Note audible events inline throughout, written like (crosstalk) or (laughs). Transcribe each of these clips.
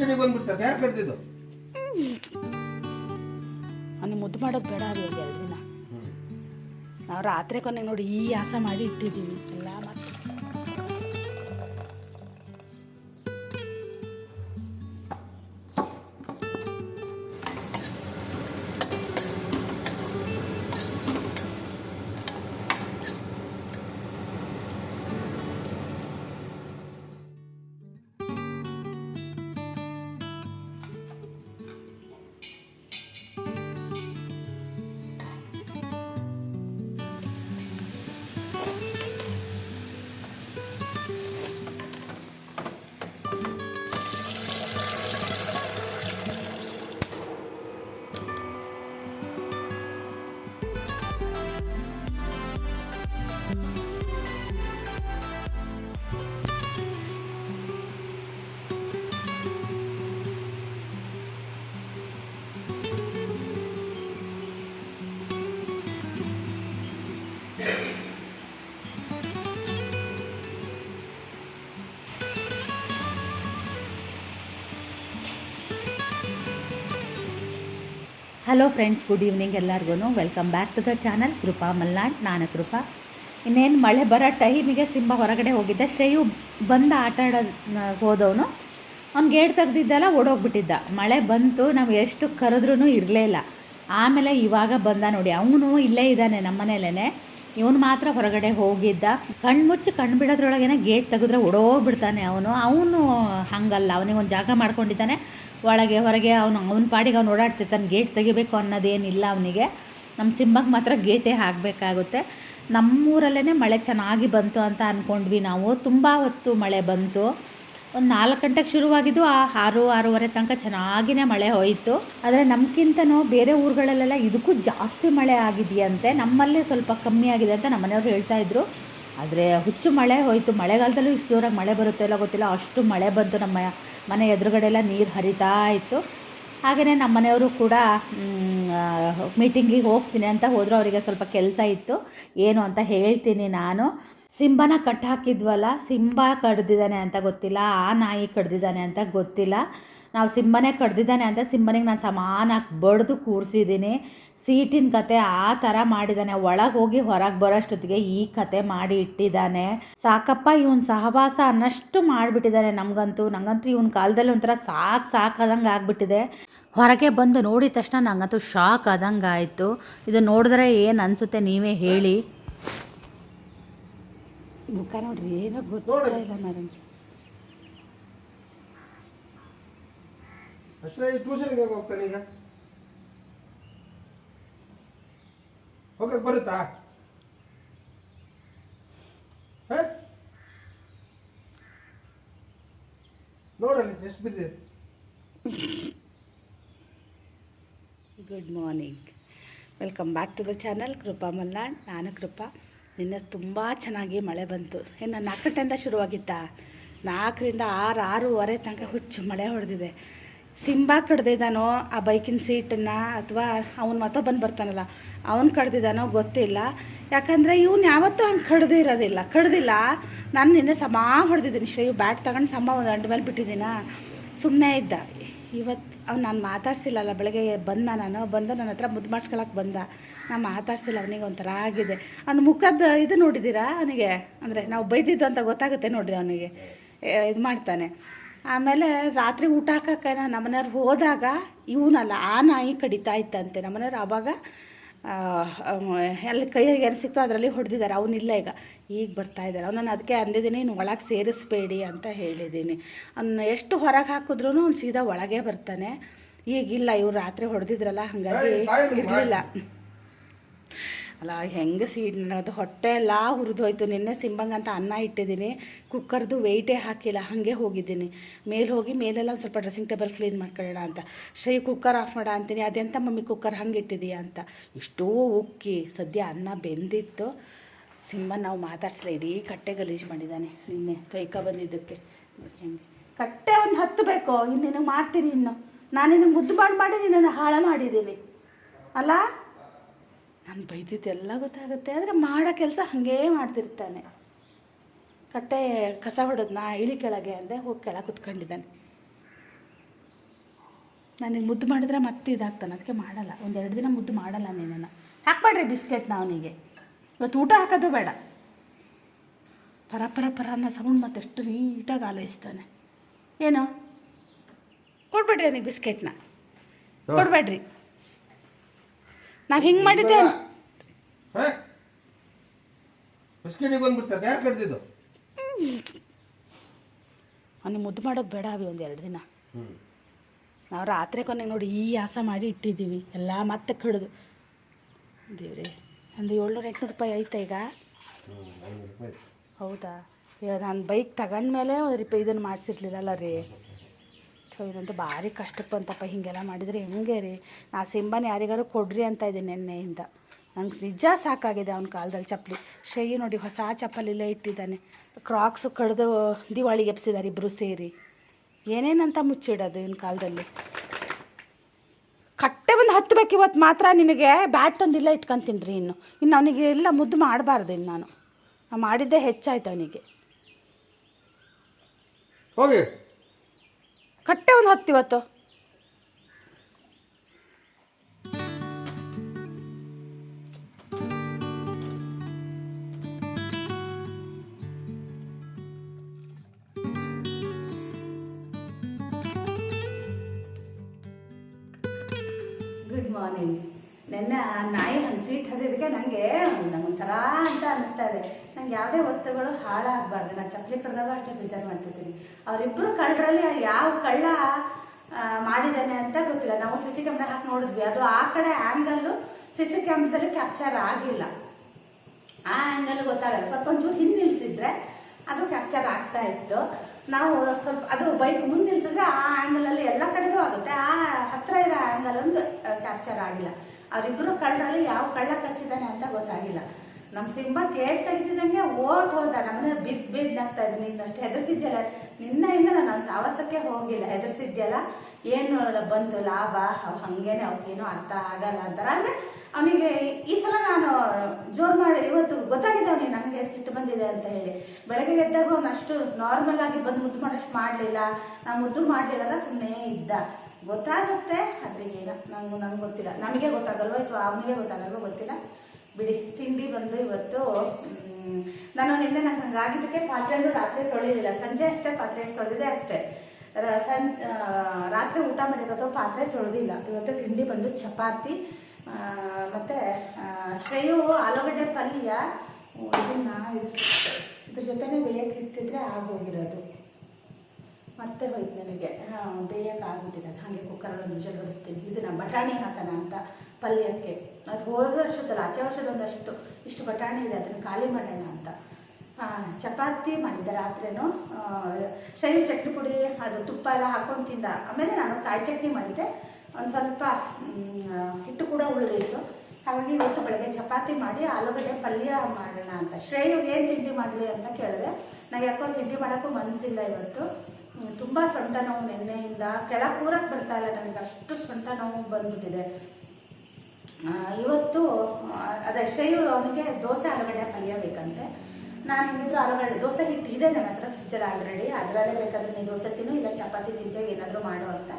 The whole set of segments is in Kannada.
ಕಿಡಿ ಬಂದ್ಬಿಡ್ತದೆ. ಯಾರು ಕಡ್ದಿದ್ದು ಅವ್ನಿಗೆ ಮುದ್ದು ಮಾಡೋದು ಬೇಡ ಅದು ಎರಡು ದಿನ. ನಾವು ರಾತ್ರಿ ಕೊನೆಗೆ ನೋಡಿ ಈ ಆಸ ಮಾಡಿ ಇಟ್ಟಿದ್ದೀವಿ. ಎಲ್ಲ ಹಲೋ ಫ್ರೆಂಡ್ಸ್ ಗುಡ್ ಈವ್ನಿಂಗ್ ಎಲ್ಲರಿಗೂ welcome back to the channel Krupa Malnad ನಾನು ಕೃಪಾ ಇನ್ನೇನು ಮಳೆ ಬರೋ ಟೈಮಿಗೆ ಸಿಂಬ ಹೊರಗಡೆ ಹೋಗಿದ್ದೆ. ಶ್ರೇಯು ಬಂದ ಆಟ ಆಡೋದು ಹೋದವನು. ಅವ್ನು ಗೇಟ್ ತೆಗ್ದಿದ್ದೆಲ್ಲ ಓಡೋಗ್ಬಿಟ್ಟಿದ್ದ. ಮಳೆ ಬಂತು, ನಾವು ಎಷ್ಟು ಕರೆದ್ರೂ ಇರಲೇ ಇಲ್ಲ. ಆಮೇಲೆ ಇವಾಗ ಬಂದ ನೋಡಿ, ಅವನು ಇಲ್ಲೇ ಇದ್ದಾನೆ ನಮ್ಮ ಮನೇಲೇ ಇವನು ಮಾತ್ರ ಹೊರಗಡೆ ಹೋಗಿದ್ದ. ಕಣ್ಮುಚ್ಚಿ ಕಣ್ಣು ಬಿಡೋದ್ರೊಳಗೇನೆ ಗೇಟ್ ತೆಗೆದ್ರೆ ಓಡೋಗ್ಬಿಡ್ತಾನೆ ಅವನು. ಅವನು ಹಂಗಲ್ಲ, ಅವನಿಗೊಂದು ಜಾಗ ಮಾಡ್ಕೊಂಡಿದ್ದಾನೆ. ಒಳಗೆ, ಹೊರಗೆ ಅವನು, ಅವನ ಪಾಡಿಗೆ ಅವ್ನು ಓಡಾಡ್ತಿರ್ತಾನೆ, ಗೇಟ್ ತೆಗಿಬೇಕು ಅನ್ನೋದೇನಿಲ್ಲ ಅವನಿಗೆ. ನಮ್ಮ ಸಿಂಹಕ್ಕೆ ಮಾತ್ರ ಗೇಟೇ ಹಾಕಬೇಕಾಗುತ್ತೆ. ನಮ್ಮೂರಲ್ಲೇ ಮಳೆ ಚೆನ್ನಾಗಿ ಬಂತು ಅಂತ ಅಂದ್ಕೊಂಡ್ವಿ ನಾವು. ತುಂಬ ಹೊತ್ತು ಮಳೆ ಬಂತು. ಒಂದು ನಾಲ್ಕು ಗಂಟೆಗೆ ಶುರುವಾಗಿದ್ದು ಆ ಆರು, ಆರೂವರೆ ತನಕ ಚೆನ್ನಾಗಿನೇ ಮಳೆ ಹೋಯಿತು. ಆದರೆ ನಮ್ಗಿಂತನೂ ಬೇರೆ ಊರುಗಳಲ್ಲೆಲ್ಲ ಇದಕ್ಕೂ ಜಾಸ್ತಿ ಮಳೆ ಆಗಿದೆಯಂತೆ. ನಮ್ಮಲ್ಲೇ ಸ್ವಲ್ಪ ಕಮ್ಮಿ ಆಗಿದೆ ಅಂತ ನಮ್ಮ ಮನೆಯವ್ರು ಹೇಳ್ತಾ ಇದ್ರು. ಆದರೆ ಹುಚ್ಚು ಮಳೆ ಹೋಯಿತು. ಮಳೆಗಾಲದಲ್ಲೂ ಇಷ್ಟು ಜೋರಾಗಿ ಮಳೆ ಬರುತ್ತೋ ಇಲ್ಲ ಗೊತ್ತಿಲ್ಲ. ಅಷ್ಟು ಮಳೆ ಬಂತು. ನಮ್ಮ ಮನೆ ಎದುರುಗಡೆ ಎಲ್ಲ ನೀರು ಹರಿತಾ ಇತ್ತು. ಹಾಗೆಯೇ ನಮ್ಮ ಮನೆಯವರು ಕೂಡ ಮೀಟಿಂಗಿಗೆ ಹೋಗ್ತೀನಿ ಅಂತ ಹೋದರೂ. ಅವರಿಗೆ ಸ್ವಲ್ಪ ಕೆಲಸ ಇತ್ತು. ಏನು ಅಂತ ಹೇಳ್ತೀನಿ ನಾನು. ಸಿಂಬನ ಕಟ್ಟಾಕಿದ್ವಲ್ಲ ಸಿಂಬ ಕಡ್ದಿದ್ದಾನೆ ಅಂತ ಗೊತ್ತಿಲ್ಲ. ಆ ನಾಯಿ ಕಡ್ದಿದ್ದಾನೆ ಅಂತ ಗೊತ್ತಿಲ್ಲ. ನಾವು ಸಿಂಹನೇ ಕಡ್ದಿದ್ದಾನೆ ಅಂತ ಸಿಂಹನಿಗೆ ನಾನು ಸಮಾನಾಗಿ ಬಡಿದು ಕೂರಿಸಿದ್ದೀನಿ. ಸೀಟಿನ ಕತೆ ಆ ಥರ ಮಾಡಿದ್ದಾನೆ. ಒಳಗೆ ಹೋಗಿ ಹೊರಗೆ ಬರೋಷ್ಟೊತ್ತಿಗೆ ಈ ಕತೆ ಮಾಡಿ ಇಟ್ಟಿದ್ದಾನೆ. ಸಾಕಪ್ಪ, ಇವನ್ ಸಹವಾಸ ಅನ್ನಷ್ಟು ಮಾಡಿಬಿಟ್ಟಿದ್ದಾನೆ ನಮಗಂತೂ. ನನಗಂತೂ ಇವನ ಕಾಲದಲ್ಲಿ ಒಂಥರ ಸಾಕು ಸಾಕಾದಂಗೆ ಆಗಿಬಿಟ್ಟಿದೆ. ಹೊರಗೆ ಬಂದು ನೋಡಿದ ತಕ್ಷಣ ನನಗಂತೂ ಶಾಕ್ ಆದಂಗೆ ಆಯಿತು. ಇದು ನೋಡಿದ್ರೆ ಏನು ಅನಿಸುತ್ತೆ ನೀವೇ ಹೇಳಿ. ಮುಖ ನೋಡ್ರಿ, ಏನೋ ಗೊತ್ತಿಲ್ಲ ನನಗೆ ಅಷ್ಟೇ ಟ್ಯೂಷನ್ಗೆ ಹೋಗ್ತಾನೆ ಈಗ. ಹೋಗಕ್ಕೆ ಬರುತ್ತಾ? ನೋಡಲ್ಲಿ ಎಷ್ಟು ಬಿದ್ದಿದೆ? Good morning welcome back to the channel Krupa Malnad ನಾನು ಕೃಪಾ ನಿನ್ನೆ ತುಂಬ ಚೆನ್ನಾಗಿ ಮಳೆ ಬಂತು. ಇನ್ನು ನಾಲ್ಕು ಗಂಟೆಯಿಂದ ಶುರುವಾಗಿತ್ತಾ? ನಾಲ್ಕರಿಂದ ಆರು, ಆರೂವರೆ ತನಕ ಹುಚ್ಚು ಮಳೆ ಹೊಡೆದಿದೆ. ಸಿಂಬಾ ಕಡ್ದಿದ್ದಾನೋ ಆ ಬೈಕಿನ ಸೀಟನ್ನು ಅಥವಾ ಅವನ ಮತ ಬಂದು ಬರ್ತಾನಲ್ಲ, ಅವ್ನು ಕಡ್ದಿದ್ದಾನೋ ಗೊತ್ತಿಲ್ಲ. ಯಾಕಂದರೆ ಇವ್ನು ಯಾವತ್ತೂ ಹಂಗೆ ಕಡ್ದಿರೋದಿಲ್ಲ. ಕಡ್ದಿಲ್ಲ. ನಾನು ನಿನ್ನೆ ಸಮ ಹೊಡೆದಿದ್ದೀನಿ. ಶ್ರೇಯು ಬ್ಯಾಟ್ ತಗೊಂಡು ಸಮ ಒಂದು ಅಂಡ ಮೇಲೆ ಬಿಟ್ಟಿದ್ದೀನ? ಸುಮ್ಮನೆ ಇದ್ದ. ಇವತ್ತು ಅವ್ನು ನಾನು ಮಾತಾಡ್ಸಿಲ್ಲಲ್ಲ, ಬೆಳಗ್ಗೆ ಬಂದ ನಾನು, ಬಂದು ನನ್ನ ಹತ್ರ ಮುದ್ದು ಮಾಡಿಸ್ಕೊಳಕ್ಕೆ ಬಂದ. ನಾನು ಮಾತಾಡ್ಸಿಲ್ಲ, ಅವನಿಗೆ ಒಂಥರ ಆಗಿದೆ. ಅವ್ನ ಮುಖದ ಇದು ನೋಡಿದ್ದೀರಾ ಅವನಿಗೆ? ಅಂದರೆ ನಾವು ಬೈದಿದ್ದು ಅಂತ ಗೊತ್ತಾಗುತ್ತೆ ನೋಡ್ರಿ ಅವನಿಗೆ. ಇದು ಮಾಡ್ತಾನೆ. ಆಮೇಲೆ ರಾತ್ರಿ ಊಟ ಹಾಕಕ್ಕೆ ನಮ್ಮನೆಯವ್ರು ಹೋದಾಗ ಇವನಲ್ಲ ಆ ನಾಯಿ ಕಡಿತಾ ಇತ್ತಂತೆ. ನಮ್ಮನೆಯವ್ರು ಆವಾಗ ಅಲ್ಲಿ ಕೈಯಾಗೆ ಎಲ್ಲಿ ಕೈಯಾಗ ಏನು ಸಿಕ್ತೋ ಅದರಲ್ಲಿ ಹೊಡೆದಿದ್ದಾರೆ. ಅವನಿಲ್ಲ ಈಗ. ಈಗ ಬರ್ತಾ ಇದ್ದಾರೆ. ಅವನನ್ನು ಅದಕ್ಕೆ ಅಂದಿದ್ದೀನಿ ನೀನು ಒಳಗೆ ಸೇರಿಸ್ಬೇಡಿ ಅಂತ ಹೇಳಿದ್ದೀನಿ. ಅವ್ನು ಎಷ್ಟು ಹೊರಗೆ ಹಾಕಿದ್ರೂ ಅವ್ನು ಸೀದಾ ಒಳಗೆ ಬರ್ತಾನೆ. ಈಗಿಲ್ಲ ಇವ್ರು ರಾತ್ರಿ ಹೊಡೆದಿದ್ರಲ್ಲ ಹಾಗಾಗಿ ಇರಲಿಲ್ಲ. ಅಲ್ಲ, ಹೆಂಗೆ ಸೀಡ್ ಅದು ಹೊಟ್ಟೆ ಎಲ್ಲ ಹುರಿದೋಯ್ತು. ನಿನ್ನೆ ಸಿಂಬಂಗ್ ಅಂತ ಅನ್ನ ಇಟ್ಟಿದ್ದೀನಿ. ಕುಕ್ಕರ್ದು ವೆಯ್ಟೇ ಹಾಕಿಲ್ಲ, ಹಾಗೆ ಹೋಗಿದ್ದೀನಿ. ಮೇಲೆ ಹೋಗಿ ಮೇಲೆಲ್ಲ ಒಂದು ಸ್ವಲ್ಪ ಡ್ರೆಸ್ಸಿಂಗ್ ಟೇಬಲ್ ಕ್ಲೀನ್ ಮಾಡ್ಕೊಳ್ಳೋಣ ಅಂತ. ಶ್ರೀ, ಕುಕ್ಕರ್ ಆಫ್ ಮಾಡ ಅಂತೀನಿ. ಅದೆಂತ ಮಮ್ಮಿ ಕುಕ್ಕರ್ ಹಂಗೆ ಇಟ್ಟಿದೀಯ ಅಂತ. ಇಷ್ಟೋ ಉಕ್ಕಿ. ಸದ್ಯ ಅನ್ನ ಬೆಂದಿತ್ತು. ಸಿಂಬ ನಾವು ಮಾತಾಡ್ಸಲ್ಲ ಇಡೀ ಕಟ್ಟೆ ಗಲೀಜು ಮಾಡಿದ್ದಾನೆ ನಿನ್ನೆ ಕೈಕ ಬಂದಿದ್ದಕ್ಕೆ. ಹೆಂಗೆ. ಕಟ್ಟೆ ಒಂದು ಹತ್ತು ಇನ್ನು ಇನ್ನೇನು ಮಾಡ್ತೀನಿ ಇನ್ನು. ನಾನು ನಿನಗೆ ಮುದ್ದು ಮಾಡಿ ಮಾಡಿ ನಿನ್ನನ್ನು ಹಾಳು ಮಾಡಿದ್ದೀನಿ. ಅಲ್ಲ? ನಾನು ಬೈದಿದ್ದೆಲ್ಲ ಗೊತ್ತಾಗುತ್ತೆ ಆದರೆ ಮಾಡೋ ಕೆಲಸ ಹಾಗೇ ಮಾಡ್ತಿರ್ತಾನೆ. ಕಟ್ಟೆ ಕಸ ಹೊಡೆದ್ನಾ ಇಳಿ ಕೆಳಗೆ ಅಂದೆ ಹೋಗಿ ಕೆಳಗೆ ಕುತ್ಕೊಂಡಿದ್ದಾನೆ. ನನಗೆ ಮುದ್ದು ಮಾಡಿದ್ರೆ ಮತ್ತೆ ಇದಾಗ್ತಾನೆ ಅದಕ್ಕೆ ಮಾಡಲ್ಲ. ಒಂದೆರಡು ದಿನ ಮುದ್ದು ಮಾಡಲ್ಲ ನೀನನ್ನು ಹಾಕ್ಬೇಡ್ರಿ ಬಿಸ್ಕೆಟ್ನ ಅವನಿಗೆ ಇವತ್ತು ಊಟ ಹಾಕೋದು ಬೇಡ. ಪರ ಪರ ಪರ ಅನ್ನೋ ಸೌಂಡ್ ಮತ್ತೆಷ್ಟು ನೀಟಾಗಿ ಆಲೈಸ್ತಾನೆ ಏನು? ಕೊಡ್ಬೇಡ್ರಿ ಅವನಿಗೆ ಬಿಸ್ಕೆಟ್ನ. ಕೊಡ್ಬೇಡ್ರಿ. ನಾವು ಹಿಂಗೆ ಮಾಡಿದ್ದೆ ಬಿಸ್ಕಿಟಿಗೆ ಬಂದ್ಬಿಡ್ತದೆ ಯಾರು ಕಡ್ದಿದ್ದು? ಅವನಿಗೆ ಮುದ್ದು ಮಾಡೋದು ಬೇಡ ಅವಿ ಒಂದು ಎರಡು ದಿನ. ನಾವು ರಾತ್ರಿ ಕೊನೆಗೆ ನೋಡಿ ಈ ಆಸ ಮಾಡಿ ಇಟ್ಟಿದ್ದೀವಿ ಎಲ್ಲ ಮತ್ತೆ ಕಡಿದು. ದೇವ್ರಿ ಒಂದು ಏಳ್ನೂರು ಎಂಟುನೂರು ರೂಪಾಯಿ ಐತೆ ಈಗ. ಹೌದಾ? ಈಗ ನಾನು ಬೈಕ್ ತಗೊಂಡ್ಮೇಲೆ ಒಂದು ರೂಪಾಯಿ ಇದನ್ನು ಮಾಡಿಸಿರ್ಲಿಲ್ಲಲ್ಲ ರೀ. ಸೊ ಇದಂತೂ ಭಾರಿ ಕಷ್ಟಕ್ಕೆ ಬಂತಪ್ಪ ಹೀಗೆಲ್ಲ ಮಾಡಿದರೆ ಹೆಂಗೆ ರೀ? ನಾ ಸಿಂಬನ್ ಯಾರಿಗಾರು ಕೊಡ್ರಿ ಅಂತ ಇದ್ದೀನಿ ನೆನ್ನೆಯಿಂದ. ನಂಗೆ ನಿಜ ಸಾಕಾಗಿದೆ ಅವ್ನ ಕಾಲದಲ್ಲಿ ಚಪ್ಪಲಿ. ಶ್ರೇಯಿ ನೋಡಿ, ಹೊಸ ಚಪ್ಪಲಿ ಇಲ್ಲೇ ಇಟ್ಟಿದ್ದಾನೆ. ಕ್ರಾಕ್ಸು ಕಡಿದು ದಿವಾಳಿಗೆ ಎಪ್ಸಿದ್ದಾರೆ ಇಬ್ಬರು ಸೇರಿ. ಏನೇನಂತ ಮುಚ್ಚಿಡೋದು ಇವನ ಕಾಲದಲ್ಲಿ? ಕಟ್ಟೆ ಒಂದು ಹತ್ತಬೇಕು ಇವತ್ತು ಮಾತ್ರ ನಿನಗೆ. ಬ್ಯಾಟ್ ತಂದಿಲ್ಲ ಇಟ್ಕೊಂತೀನಿ ರೀ ಇನ್ನು. ಇನ್ನು ಅವನಿಗೆ ಎಲ್ಲ ಮುದ್ದು ಮಾಡಬಾರ್ದು ಇನ್ನು ನಾನು. ನಾನು ಮಾಡಿದ್ದೇ ಹೆಚ್ಚಾಯ್ತು ಅವನಿಗೆ. ಹೋಗಿ. ಕಟ್ಟೆ ಒಂದು ಹತ್ತು ಇವತ್ತು. ಗುಡ್ ಮಾರ್ನಿಂಗ್ ನೆನ್ನೆ ನಾಯಿ ಹಂಗೆ ಸೀಟ್ ಹರಿದಕ್ಕೆ ನನಗೆ ಒಂಥರ ಅಂತ ಅನಿಸ್ತಾ ಇದೆ. ನಂಗೆ ಯಾವುದೇ ವಸ್ತುಗಳು ಹಾಳಾಗಬಾರ್ದು. ನಾನು ಚಪ್ಪಲಿ ಕಡ್ದಾಗ ಅಷ್ಟೇ ಬೇಜಾರು ಮಾಡ್ತಿರ್ತೀನಿ ಅವರಿಬ್ಬರು ಕಳ್ಳರಲ್ಲಿ ಯಾವ ಕಳ್ಳ ಮಾಡಿದ್ದಾನೆ ಅಂತ ಗೊತ್ತಿಲ್ಲ. ನಾವು ಸಿ ಸಿ ಕ್ಯಾಮ್ರಾ ಹಾಕಿ ನೋಡಿದ್ವಿ. ಅದು ಆ ಕಡೆ ಆ್ಯಂಗಲ್ಲು ಸಿ ಸಿ ಕ್ಯಾಮ್ರಾದಲ್ಲಿ ಕ್ಯಾಪ್ಚರ್ ಆಗಿಲ್ಲ. ಆ ಆ್ಯಂಗಲ್ ಗೊತ್ತಾಗಲ್ಲ. ಸ್ವಲ್ಪ ಒಂಚೂರು ಹಿಂದೆ ನಿಲ್ಸಿದ್ರೆ ಅದು ಕ್ಯಾಪ್ಚರ್ ಆಗ್ತಾ ಇತ್ತು. ನಾವು ಸ್ವಲ್ಪ ಅದು ಬೈಕ್ ಮುಂದೆ ನಿಲ್ಸಿದ್ರೆ ಆ ಆ್ಯಂಗಲಲ್ಲಿ ಎಲ್ಲ ಕಡೆಗೂ ಆಗುತ್ತೆ. ಆ ಹತ್ತಿರ ಇರೋ ಆ್ಯಂಗಲ್ ಒಂದು ಕ್ಯಾಪ್ಚರ್ ಆಗಿಲ್ಲ. ಅವರಿಬ್ಬರು ಕಳ್ಳರಲ್ಲಿ ಯಾವ ಕಳ್ಳ ಕಚ್ಚಿದ್ದಾನೆ ಅಂತ ಗೊತ್ತಾಗಿಲ್ಲ. ನಮ್ಮ ಸಿಂಬ ಕೇಳ್ ತೆಗಿತಿದ್ದಂಗೆ ಓಟ್ ಹೋದ. ನಮ್ಮನೆ ಬಿದ್ದು ನಗ್ತಾ ಇದ್ದೀನಿ ಇನ್ನಷ್ಟು ಹೆದರ್ಸಿದ್ಯಲ್ಲ? ನಿನ್ನೆಯಿಂದ ನಾನು ಸಾಹಸಕ್ಕೆ ಹೋಗಿಲ್ಲ. ಹೆದರ್ಸಿದ್ಯಲ್ಲ? ಏನು ಬಂತು ಲಾಭ. ಅವ್ ಹಂಗೇನೆ ಅವ್ನಿಗೇನು ಅರ್ಥ ಆಗಲ್ಲ ಅಂತಾರೆ. ಅಂದರೆ ಅವನಿಗೆ ಈ ಸಲ ನಾನು ಜೋರು ಮಾಡಿ ಇವತ್ತು ಗೊತ್ತಾಗಿದೆ ಅವನಿಗೆ ನನಗೆ ಸಿಟ್ಟು ಬಂದಿದೆ ಅಂತ ಹೇಳಿ. ಬೆಳಗ್ಗೆ ಎದ್ದಾಗ ಅವ್ನು ಅಷ್ಟು ನಾರ್ಮಲ್ ಆಗಿ ಬಂದು ಮುದ್ದು ಮಾಡೋಷ್ಟು ಮಾಡಲಿಲ್ಲ. ನಾನು ಮುದ್ದು ಮಾಡಲಿಲ್ಲ ಸುಮ್ಮನೆ ಇದ್ದ. ಗೊತ್ತಾಗುತ್ತೆ. ಅದ್ರಿಗೆ ಈಗ ನಂಗೆ ನಂಗೆ ಗೊತ್ತಿಲ್ಲ. ನಮಗೆ ಗೊತ್ತಾಗಲ್ವ ಅಥವಾ ಅವನಿಗೆ ಗೊತ್ತಾಗಲ್ವ ಗೊತ್ತಿಲ್ಲ. ಬಿಡಿ. ತಿಂಡಿ ಬಂದು ಇವತ್ತು ನಾನು ನಿನ್ನೆ ನಂಗೆ ಹಂಗಾಗಿದ್ದಕ್ಕೆ ಅಂದ್ರೆ ರಾತ್ರಿ ತೊಳಿಲಿಲ್ಲ. ಸಂಜೆ ಅಷ್ಟೇ ಪಾತ್ರೆ ಎಷ್ಟು ತೊಳೆದಿದೆ ಅಷ್ಟೇ. ಸಂ ರಾತ್ರಿ ಊಟ ಮಾಡಿರೋದು ಪಾತ್ರೆ ತೊಳೆದಿಲ್ಲ. ಇವತ್ತು ತಿಂಡಿ ಬಂದು ಚಪಾತಿ ಮತ್ತೆ ಶ್ರೇಯು ಆಲೂಗಡ್ಡೆ ಪಲ್ಯ ಇದನ್ನ ಇದ್ರ ಜೊತೆನೇ ಬೇಯಕ್ಕೆ ಇಟ್ಟಿದ್ರೆ ಆಗೋಗಿರೋದು. ಮತ್ತೆ ಹೋಯ್ತು ನನಗೆ. ಬೇಯಕ್ಕೆ ಆಗೋದಿಲ್ಲ. ಹಾಗೆ ಕುಕ್ಕರಲ್ಲಿ ಮುಂಚೆ ಬಡಿಸ್ತೀನಿ ಇದನ್ನ ಬಟಾಣಿ ಹಾಕೋಣ ಅಂತ ಪಲ್ಯಕ್ಕೆ. ಅದು ಹೋದ ವರ್ಷದಲ್ಲ ಆಚೆ ವರ್ಷದ ಒಂದಷ್ಟು ಇಷ್ಟು ಬಟಾಣಿ ಇದೆ, ಅದನ್ನು ಖಾಲಿ ಮಾಡೋಣ ಅಂತ. ಚಪಾತಿ ಮಾಡಿದ್ದೆ ರಾತ್ರಿನೂ. ಶೈಲಿ ಚಟ್ನಿ ಪುಡಿ, ಅದು ತುಪ್ಪ ಎಲ್ಲ ಹಾಕೊಂಡು ತಿಂದ. ಆಮೇಲೆ ನಾನು ಕಾಯಿ ಚಟ್ನಿ ಮಾಡಿದ್ದೆ. ಒಂದು ಸ್ವಲ್ಪ ಹಿಟ್ಟು ಕೂಡ ಉಳಿದಿತ್ತು. ಹಾಗಾಗಿ ಇವತ್ತು ಬೆಳಗ್ಗೆ ಚಪಾತಿ ಮಾಡಿ ಆಲೂಗಡ್ಡೆ ಪಲ್ಯ ಮಾಡೋಣ ಅಂತ. ಶ್ರೇಯುಗೆ ಏನು ತಿಂಡಿ ಮಾಡಲಿ ಅಂತ ಕೇಳಿದೆ. ನನಗೆ ಯಾಕೋ ತಿಂಡಿ ಮಾಡೋಕ್ಕೂ ಮನಸ್ಸಿಲ್ಲ ಇವತ್ತು. ತುಂಬ ಸೊಂಟ ನೋವು ನಿನ್ನೆಯಿಂದ. ಕೆಳ ಕೂರಕ್ಕೆ ಬರ್ತಾ ಇಲ್ಲ, ನನಗೆ ಅಷ್ಟು ಸೊಂಟ ನೋವು ಬಂದ್ಬಿಟ್ಟಿದೆ. ಇವತ್ತು ಅದೇ, ಶ್ರೇಯು ಅವನಿಗೆ ದೋಸೆ ಆಲೂಗಡ್ಡೆ ಪಲ್ಯ ಬೇಕಂತೆ ನಾನು ಏನಿದ್ರು ಆಲೂಗಡ್ಡೆ ದೋಸೆ ಹಿಟ್ಟು ಇದೆ ನನ್ನ ಹತ್ರ, ಫ್ರಿಜ್ಜಲ್ಲಿ ಆಲ್ರೆಡಿ, ಅದರಲ್ಲೇ ಬೇಕಾದ್ರೆ ನೀನು ದೋಸೆ ತಿನ್ನು, ಇಲ್ಲ ಚಪಾತಿ ತಿಂತೇ ಏನಾದರೂ ಮಾಡು ಅಂತ.